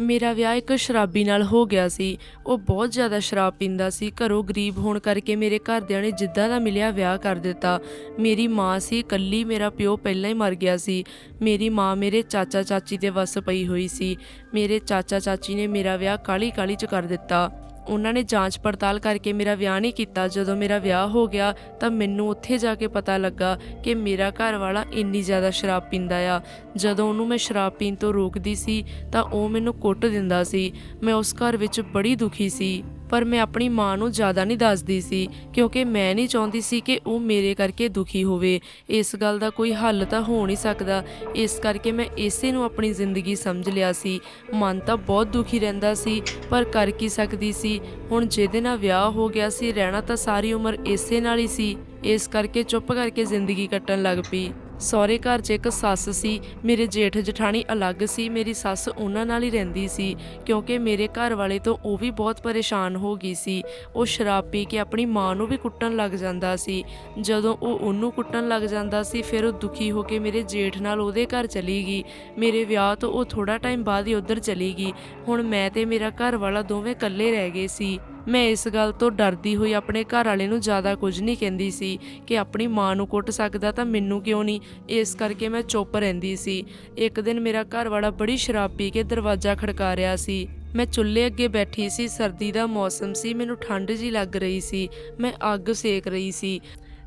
ਮੇਰਾ ਵਿਆਹ ਇੱਕ ਸ਼ਰਾਬੀ ਨਾਲ ਹੋ ਗਿਆ ਸੀ। ਉਹ ਬਹੁਤ ਜ਼ਿਆਦਾ ਸ਼ਰਾਬ ਪੀਂਦਾ ਸੀ। ਘਰੋਂ ਗਰੀਬ ਹੋਣ ਕਰਕੇ ਮੇਰੇ ਘਰਦਿਆਂ ਨੇ ਜਿੱਦਾਂ ਦਾ ਮਿਲਿਆ ਵਿਆਹ ਕਰ ਦਿੱਤਾ। ਮੇਰੀ ਮਾਂ ਸੀ, ਇਕੱਲੀ ਮੇਰਾ ਪਿਓ ਪਹਿਲਾਂ ਹੀ ਮਰ ਗਿਆ ਸੀ। ਮੇਰੀ ਮਾਂ ਮੇਰੇ ਚਾਚਾ ਚਾਚੀ ਦੇ ਵੱਸ ਪਈ ਹੋਈ ਸੀ। ਮੇਰੇ ਚਾਚਾ ਚਾਚੀ ਨੇ ਮੇਰਾ ਵਿਆਹ ਕਾਲੀ ਕਾਲੀ ਚ ਕਰ ਦਿੱਤਾ। ਉਹਨਾਂ ਨੇ ਜਾਂਚ ਪੜਤਾਲ ਕਰਕੇ ਮੇਰਾ ਵਿਆਹ ਨਹੀਂ ਕੀਤਾ। ਜਦੋਂ ਮੇਰਾ ਵਿਆਹ ਹੋ ਗਿਆ, ਤਾਂ ਮੈਨੂੰ ਉੱਥੇ ਜਾ ਕੇ ਪਤਾ ਲੱਗਾ ਕਿ ਮੇਰਾ ਘਰ ਵਾਲਾ ਇੰਨੀ ਜ਼ਿਆਦਾ ਸ਼ਰਾਬ ਪੀਂਦਾ ਆ। ਜਦੋਂ ਉਹਨੂੰ ਮੈਂ ਸ਼ਰਾਬ ਪੀਣ ਤੋਂ ਰੋਕਦੀ ਸੀ, ਤਾਂ ਉਹ ਮੈਨੂੰ ਕੁੱਟ ਦਿੰਦਾ ਸੀ। ਮੈਂ ਉਸ ਘਰ ਵਿੱਚ ਬੜੀ ਦੁਖੀ ਸੀ। ਪਰ ਮੈਂ ਆਪਣੀ ਮਾਂ ਨੂੰ ਜ਼ਿਆਦਾ ਨਹੀਂ ਦੱਸਦੀ ਸੀ, ਕਿਉਂਕਿ ਮੈਂ ਨਹੀਂ ਚਾਹੁੰਦੀ ਸੀ ਕਿ ਉਹ ਮੇਰੇ ਕਰਕੇ ਦੁਖੀ ਹੋਵੇ। ਇਸ ਗੱਲ ਦਾ ਕੋਈ ਹੱਲ ਤਾਂ ਹੋ ਨਹੀਂ ਸਕਦਾ। ਇਸ ਕਰਕੇ ਮੈਂ ਇਸੇ ਨੂੰ ਆਪਣੀ ਜ਼ਿੰਦਗੀ ਸਮਝ ਲਿਆ ਸੀ। ਮਨ ਤਾਂ ਬਹੁਤ ਦੁਖੀ ਰਹਿੰਦਾ ਸੀ, ਪਰ ਕਰ ਕੀ ਸਕਦੀ ਸੀ? ਹੁਣ ਜਿਹਦੇ ਨਾਲ ਵਿਆਹ ਹੋ ਗਿਆ ਸੀ, ਰਹਿਣਾ ਤਾਂ ਸਾਰੀ ਉਮਰ ਇਸੇ ਨਾਲ ਹੀ ਸੀ। ਇਸ ਕਰਕੇ ਚੁੱਪ ਕਰਕੇ ਜ਼ਿੰਦਗੀ ਕੱਟਣ ਲੱਗ ਪਈ। ਸਹੁਰੇ ਘਰ 'ਚ ਇੱਕ ਸੱਸ ਸੀ, ਮੇਰੇ ਜੇਠ ਜਠਾਣੀ ਅਲੱਗ ਸੀ, ਮੇਰੀ ਸੱਸ ਉਹਨਾਂ ਨਾਲ ਹੀ ਰਹਿੰਦੀ ਸੀ, ਕਿਉਂਕਿ ਮੇਰੇ ਘਰ ਵਾਲੇ ਤੋਂ ਉਹ ਵੀ ਬਹੁਤ ਪਰੇਸ਼ਾਨ ਹੋ ਗਈ ਸੀ। ਉਹ ਸ਼ਰਾਬ ਪੀ ਕੇ ਆਪਣੀ ਮਾਂ ਨੂੰ ਵੀ ਕੁੱਟਣ ਲੱਗ ਜਾਂਦਾ ਸੀ। ਜਦੋਂ ਉਹ ਉਹਨੂੰ ਕੁੱਟਣ ਲੱਗ ਜਾਂਦਾ ਸੀ, ਫਿਰ ਉਹ ਦੁਖੀ ਹੋ ਕੇ ਮੇਰੇ ਜੇਠ ਨਾਲ ਉਹਦੇ ਘਰ ਚਲੀ ਗਈ। ਮੇਰੇ ਵਿਆਹ ਤੋਂ ਉਹ ਥੋੜਾ ਟਾਈਮ ਬਾਅਦ ਹੀ ਉੱਧਰ ਚਲੀ ਗਈ। ਹੁਣ ਮੈਂ ਤੇ ਮੇਰਾ ਘਰ ਵਾਲਾ ਦੋਵੇਂ ਇਕੱਲੇ ਰਹਿ ਗਏ ਸੀ। ਮੈਂ ਇਸ ਗੱਲ ਤੋਂ ਡਰਦੀ ਹੋਈ ਆਪਣੇ ਘਰ ਵਾਲੇ ਨੂੰ ਜ਼ਿਆਦਾ ਕੁਝ ਨਹੀਂ ਕਹਿੰਦੀ ਸੀ ਕਿ ਆਪਣੀ ਮਾਂ ਨੂੰ ਕੁੱਟ ਸਕਦਾ ਤਾਂ ਮੈਨੂੰ ਕਿਉਂ ਨਹੀਂ? ਇਸ ਕਰਕੇ ਮੈਂ ਚੁੱਪ ਰਹਿੰਦੀ ਸੀ। ਇੱਕ ਦਿਨ ਮੇਰਾ ਘਰ ਵਾਲਾ ਬੜੀ ਸ਼ਰਾਬ ਪੀ ਕੇ ਦਰਵਾਜ਼ਾ ਖੜਕਾ ਰਿਹਾ ਸੀ। ਮੈਂ ਚੁੱਲ੍ਹੇ ਅੱਗੇ ਬੈਠੀ ਸੀ, ਸਰਦੀ ਦਾ ਮੌਸਮ ਸੀ, ਮੈਨੂੰ ਠੰਡ ਜੀ ਲੱਗ ਰਹੀ ਸੀ। ਮੈਂ ਅੱਗ ਸੇਕ ਰਹੀ ਸੀ।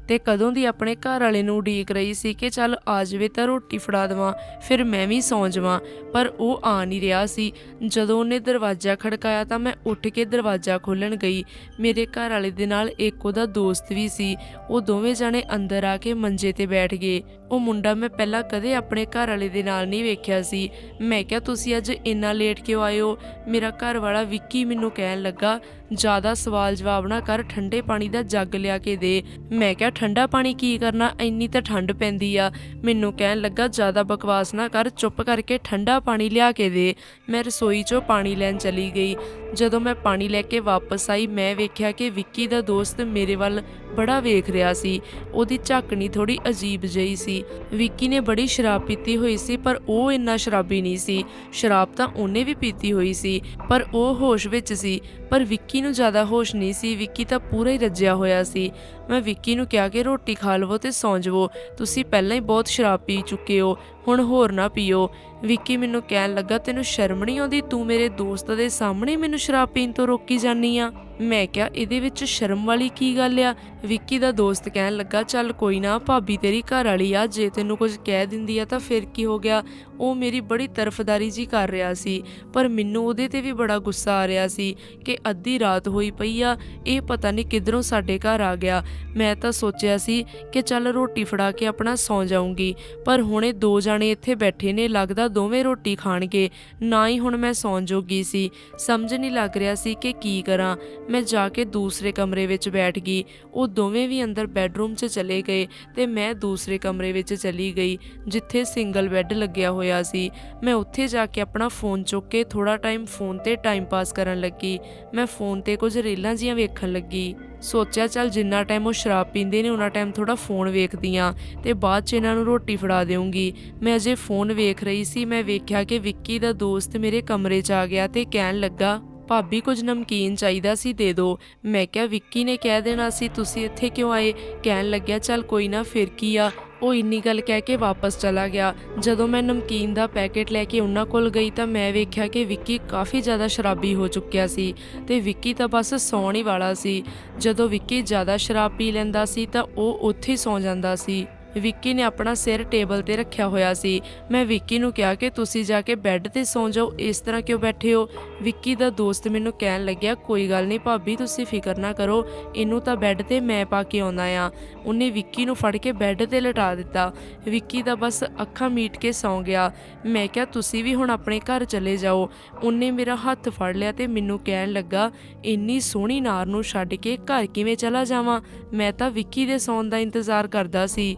ਤੇ ਕਦੋਂ ਦੀ ਆਪਣੇ ਘਰ ਵਾਲੇ ਨੂੰ ਉਡੀਕ ਰਹੀ ਸੀ ਕਿ ਚੱਲ ਆ ਜਾਵੇ ਤਾਂ ਰੋਟੀ ਫੜਾ ਦੇਵਾਂ, ਫਿਰ ਮੈਂ ਵੀ ਸੌਂ ਜਾਵਾਂ। ਪਰ ਉਹ ਆ ਨਹੀਂ ਰਿਹਾ ਸੀ। ਜਦੋਂ ਉਹਨੇ ਦਰਵਾਜ਼ਾ ਖੜਕਾਇਆ ਤਾਂ ਮੈਂ ਉੱਠ ਕੇ ਦਰਵਾਜ਼ਾ ਖੋਲਣ ਗਈ। ਮੇਰੇ ਘਰ ਵਾਲੇ ਦੇ ਨਾਲ ਇੱਕ ਉਹਦਾ ਦੋਸਤ ਵੀ ਸੀ। ਉਹ ਦੋਵੇਂ ਜਣੇ ਅੰਦਰ ਆ ਕੇ ਮੰਜੇ ਤੇ ਬੈਠ ਗਏ। ਉਹ ਮੁੰਡਾ ਮੈਂ ਪਹਿਲਾਂ ਕਦੇ ਆਪਣੇ ਘਰ ਵਾਲੇ ਦੇ ਨਾਲ ਨਹੀਂ ਵੇਖਿਆ ਸੀ। ਮੈਂ ਕਿਹਾ, ਤੁਸੀਂ ਅੱਜ ਇੰਨਾ ਲੇਟ ਕਿਉਂ ਆਏ ਹੋ? ਮੇਰਾ ਘਰ ਵਾਲਾ ਵਿੱਕੀ ਮੈਨੂੰ ਕਹਿਣ ਲੱਗਾ ਜ਼ਿਆਦਾ ਸਵਾਲ ਜਵਾਬ ਨਾ ਕਰ, ਠੰਡੇ ਪਾਣੀ ਦਾ ਜੱਗ ਲਿਆ ਕੇ ਦੇ। ਮੈਂ ਕਿਹਾ, ਠੰਡਾ ਪਾਣੀ ਕੀ ਕਰਨਾ? ਇੰਨੀ ਤਾਂ ਠੰਡ ਪੈਂਦੀ ਆ। ਮੈਨੂੰ ਕਹਿਣ ਲੱਗਾ, ਜ਼ਿਆਦਾ ਬਕਵਾਸ ਨਾ ਕਰ, ਚੁੱਪ ਕਰਕੇ ਠੰਡਾ ਪਾਣੀ ਲਿਆ ਕੇ ਦੇ। ਮੈਂ ਰਸੋਈ 'ਚੋਂ ਪਾਣੀ ਲੈਣ ਚਲੀ ਗਈ। ਜਦੋਂ ਮੈਂ ਪਾਣੀ ਲੈ ਕੇ ਵਾਪਸ ਆਈ, ਮੈਂ ਵੇਖਿਆ ਕਿ ਵਿੱਕੀ ਦਾ ਦੋਸਤ ਮੇਰੇ ਵੱਲ ਬੜਾ ਵੇਖ ਰਿਹਾ ਸੀ। ਉਹਦੀ ਝਾਕਣੀ ਥੋੜੀ ਅਜੀਬ ਜਿਹੀ ਸੀ। ਵਿੱਕੀ ਨੇ ਬੜੀ ਸ਼ਰਾਬ ਪੀਤੀ ਹੋਈ ਸੀ, ਪਰ ਉਹ ਇੰਨਾ ਸ਼ਰਾਬੀ ਨਹੀਂ ਸੀ। ਸ਼ਰਾਬ ਤਾਂ ਉਹਨੇ ਵੀ ਪੀਤੀ ਹੋਈ ਸੀ, ਪਰ ਉਹ ਹੋਸ਼ ਵਿੱਚ ਸੀ। ਪਰ ਵਿੱਕੀ ਨੂੰ ਜ਼ਿਆਦਾ ਹੋਸ਼ ਨਹੀਂ ਸੀ। ਵਿੱਕੀ ਤਾਂ ਪੂਰਾ ਹੀ ਰੱਜਿਆ ਹੋਇਆ ਸੀ। ਮੈਂ ਵਿੱਕੀ ਨੂੰ ਕਿਹਾ ਕਿ ਰੋਟੀ ਖਾ ਲਵੋ ਤੇ ਸੌਂ ਜਾਵੋ। ਤੁਸੀਂ ਪਹਿਲਾਂ ਹੀ ਬਹੁਤ ਸ਼ਰਾਬ ਪੀ ਚੁੱਕੇ ਹੋ। ਹੁਣ ਹੋਰ ਨਾ ਪੀਓ। ਵਿੱਕੀ ਮੈਨੂੰ ਕਹਿਣ ਲੱਗਾ, ਤੈਨੂੰ ਸ਼ਰਮ ਨਹੀਂ ਆਉਂਦੀ? ਤੂੰ ਮੇਰੇ ਦੋਸਤ ਦੇ ਸਾਹਮਣੇ ਮੈਨੂੰ ਸ਼ਰਾਬ ਪੀਣ ਤੋਂ ਰੋਕੀ ਜਾਨੀ ਆ? ਮੈਂ ਕਿਹਾ, ਇਹਦੇ ਵਿੱਚ ਸ਼ਰਮ ਵਾਲੀ ਕੀ ਗੱਲ ਆ? ਵਿੱਕੀ ਦਾ ਦੋਸਤ ਕਹਿਣ ਲੱਗਾ, ਚੱਲ ਕੋਈ ਨਾ, ਭਾਬੀ ਤੇਰੀ ਘਰ ਵਾਲੀ ਆ। ਜੇ ਤੈਨੂੰ ਕੁਝ ਕਹਿ ਦਿੰਦੀ ਆ ਤਾਂ ਫਿਰ ਕੀ ਹੋ ਗਿਆ? ਉਹ ਮੇਰੀ ਬੜੀ ਤਰਫਦਾਰੀ ਜੀ ਕਰ ਰਿਹਾ ਸੀ, ਪਰ ਮੈਨੂੰ ਉਹਦੇ ਤੇ ਵੀ ਬੜਾ ਗੁੱਸਾ ਆ ਰਿਹਾ ਸੀ ਕਿ ਅੱਧੀ ਰਾਤ ਹੋਈ ਪਈ ਆ, ਇਹ ਪਤਾ ਨਹੀਂ ਕਿਧਰੋਂ ਸਾਡੇ ਘਰ ਆ ਗਿਆ। ਮੈਂ ਤਾਂ ਸੋਚਿਆ ਸੀ ਕਿ ਚੱਲ ਰੋਟੀ ਫੜਾ ਕੇ ਆਪਣਾ ਸੌਂ ਜਾਊਂਗੀ, ਪਰ ਹੁਣੇ ਦੋ ਜਾਣੇ ਇੱਥੇ ਬੈਠੇ ਨੇ, ਲੱਗਦਾ ਦੋਵੇਂ ਰੋਟੀ ਖਾਣਗੇ, ਨਾ ਹੀ ਹੁਣ ਮੈਂ ਸੌਂ ਜੋਗੀ ਸੀ। ਸਮਝ ਨਹੀਂ ਲੱਗ ਰਿਹਾ ਸੀ ਕਿ ਕੀ ਕਰਾਂ। ਮੈਂ ਜਾ ਕੇ ਦੂਸਰੇ ਕਮਰੇ ਵਿੱਚ ਬੈਠ ਗਈ, ਉਹ ਦੋਵੇਂ ਵੀ ਅੰਦਰ ਬੈੱਡਰੂਮ 'ਚ ਚਲੇ ਗਏ ਤੇ ਮੈਂ ਦੂਸਰੇ ਕਮਰੇ ਵਿੱਚ ਚਲੀ ਗਈ, ਜਿੱਥੇ ਸਿੰਗਲ ਬੈੱਡ ਲੱਗਿਆ ਹੋਇਆ ਸੀ। ਮੈਂ ਉੱਥੇ ਜਾ ਕੇ ਆਪਣਾ ਫੋਨ ਚੁੱਕ ਕੇ ਥੋੜਾ ਟਾਈਮ ਫੋਨ ਤੇ ਟਾਈਮ ਪਾਸ ਕਰਨ ਲੱਗੀ। ਮੈਂ ਫੋਨ ਤੇ ਕੁਝ ਰੀਲਾਂ ਜੀਆਂ ਵੇਖਣ ਲੱਗੀ। ਸੋਚਿਆ, ਚੱਲ ਜਿੰਨਾ ਟਾਈਮ ਉਹ ਸ਼ਰਾਬ ਪੀਂਦੇ ਨੇ ਉਹਨਾਂ ਟਾਈਮ ਥੋੜਾ ਫੋਨ ਵੇਖਦੀ ਆ ਤੇ ਬਾਅਦ ਚ ਇਹਨਾਂ ਨੂੰ ਰੋਟੀ ਫੜਾ ਦੇਵਾਂਗੀ ਮੈਂ ਅਜੇ ਫੋਨ ਵੇਖ ਰਹੀ ਸੀ। ਮੈਂ ਵੇਖਿਆ ਕਿ ਵਿੱਕੀ ਦਾ ਦੋਸਤ ਮੇਰੇ ਕਮਰੇ 'ਚ ਆ ਗਿਆ ਤੇ ਕਹਿਣ ਲੱਗਾ, ਭਾਬੀ, ਕੁਝ ਨਮਕੀਨ ਚਾਹੀਦਾ ਸੀ, ਦੇ ਦਿਓ ਮੈਂ ਕਿਹਾ, ਵਿੱਕੀ ਨੇ ਕਹਿ ਦੇਣਾ ਸੀ, ਤੁਸੀਂ ਇੱਥੇ ਕਿਉਂ ਆਏ? ਕਹਿਣ ਲੱਗਿਆ, ਚੱਲ ਕੋਈ ਨਾ, ਫਿਰ ਕੀ ਆ? ਉਹ ਇੰਨੀ ਗੱਲ ਕਹਿ ਕੇ ਵਾਪਸ ਚਲਾ ਗਿਆ। ਜਦੋਂ ਮੈਂ ਨਮਕੀਨ ਦਾ ਪੈਕੇਟ ਲੈ ਕੇ ਉਹਨਾਂ ਕੋਲ ਗਈ ਤਾਂ ਮੈਂ ਵੇਖਿਆ ਕਿ ਵਿੱਕੀ ਕਾਫੀ ਜ਼ਿਆਦਾ ਸ਼ਰਾਬੀ ਹੋ ਚੁੱਕਿਆ ਸੀ ਤੇ ਵਿੱਕੀ ਤਾਂ ਬਸ ਸੌਣ ਹੀ ਵਾਲਾ ਸੀ। ਜਦੋਂ ਵਿੱਕੀ ਜ਼ਿਆਦਾ ਸ਼ਰਾਬ ਪੀ ਲੈਂਦਾ ਸੀ ਤਾਂ ਉਹ ਉੱਥੇ ਹੀ ਸੌਂ ਜਾਂਦਾ ਸੀ। ਵਿੱਕੀ ਨੇ ਆਪਣਾ ਸਿਰ ਟੇਬਲ ਤੇ ਰੱਖਿਆ ਹੋਇਆ ਸੀ। ਮੈਂ ਵਿੱਕੀ ਨੂੰ ਕਿਹਾ ਕਿ ਤੁਸੀਂ ਜਾ ਕੇ ਬੈੱਡ ਤੇ ਸੌਂ ਜਾਓ, ਇਸ ਤਰ੍ਹਾਂ ਕਿਉਂ ਬੈਠੇ ਹੋ? ਵਿੱਕੀ ਦਾ ਦੋਸਤ ਮੈਨੂੰ ਕਹਿਣ ਲੱਗਿਆ, ਕੋਈ ਗੱਲ ਨਹੀਂ ਭਾਬੀ, ਤੁਸੀਂ ਫਿਕਰ ਨਾ ਕਰੋ, ਇਹਨੂੰ ਤਾਂ ਬੈੱਡ ਤੇ ਮੈਂ ਪਾ ਕੇ ਆਉਂਦਾ ਆ। ਉਹਨੇ ਵਿੱਕੀ ਨੂੰ ਫੜ ਕੇ ਬੈੱਡ ਤੇ ਲਟਾ ਦਿੱਤਾ। ਵਿੱਕੀ ਦਾ ਬਸ ਅੱਖਾਂ ਮੀਟ ਕੇ ਸੌਂ ਗਿਆ। ਮੈਂ ਕਿਹਾ, ਤੁਸੀਂ ਵੀ ਹੁਣ ਆਪਣੇ ਘਰ ਚਲੇ ਜਾਓ। ਉਹਨੇ ਮੇਰਾ ਹੱਥ ਫੜ ਲਿਆ ਤੇ ਮੈਨੂੰ ਕਹਿਣ ਲੱਗਾ, ਇੰਨੀ ਸੋਹਣੀ ਨਾਰ ਨੂੰ ਛੱਡ ਕੇ ਘਰ ਕਿਵੇਂ ਚਲਾ ਜਾਵਾਂ? ਮੈਂ ਤਾਂ ਵਿੱਕੀ ਦੇ ਸੌਣ ਦਾ ਇੰਤਜ਼ਾਰ ਕਰਦਾ ਸੀ।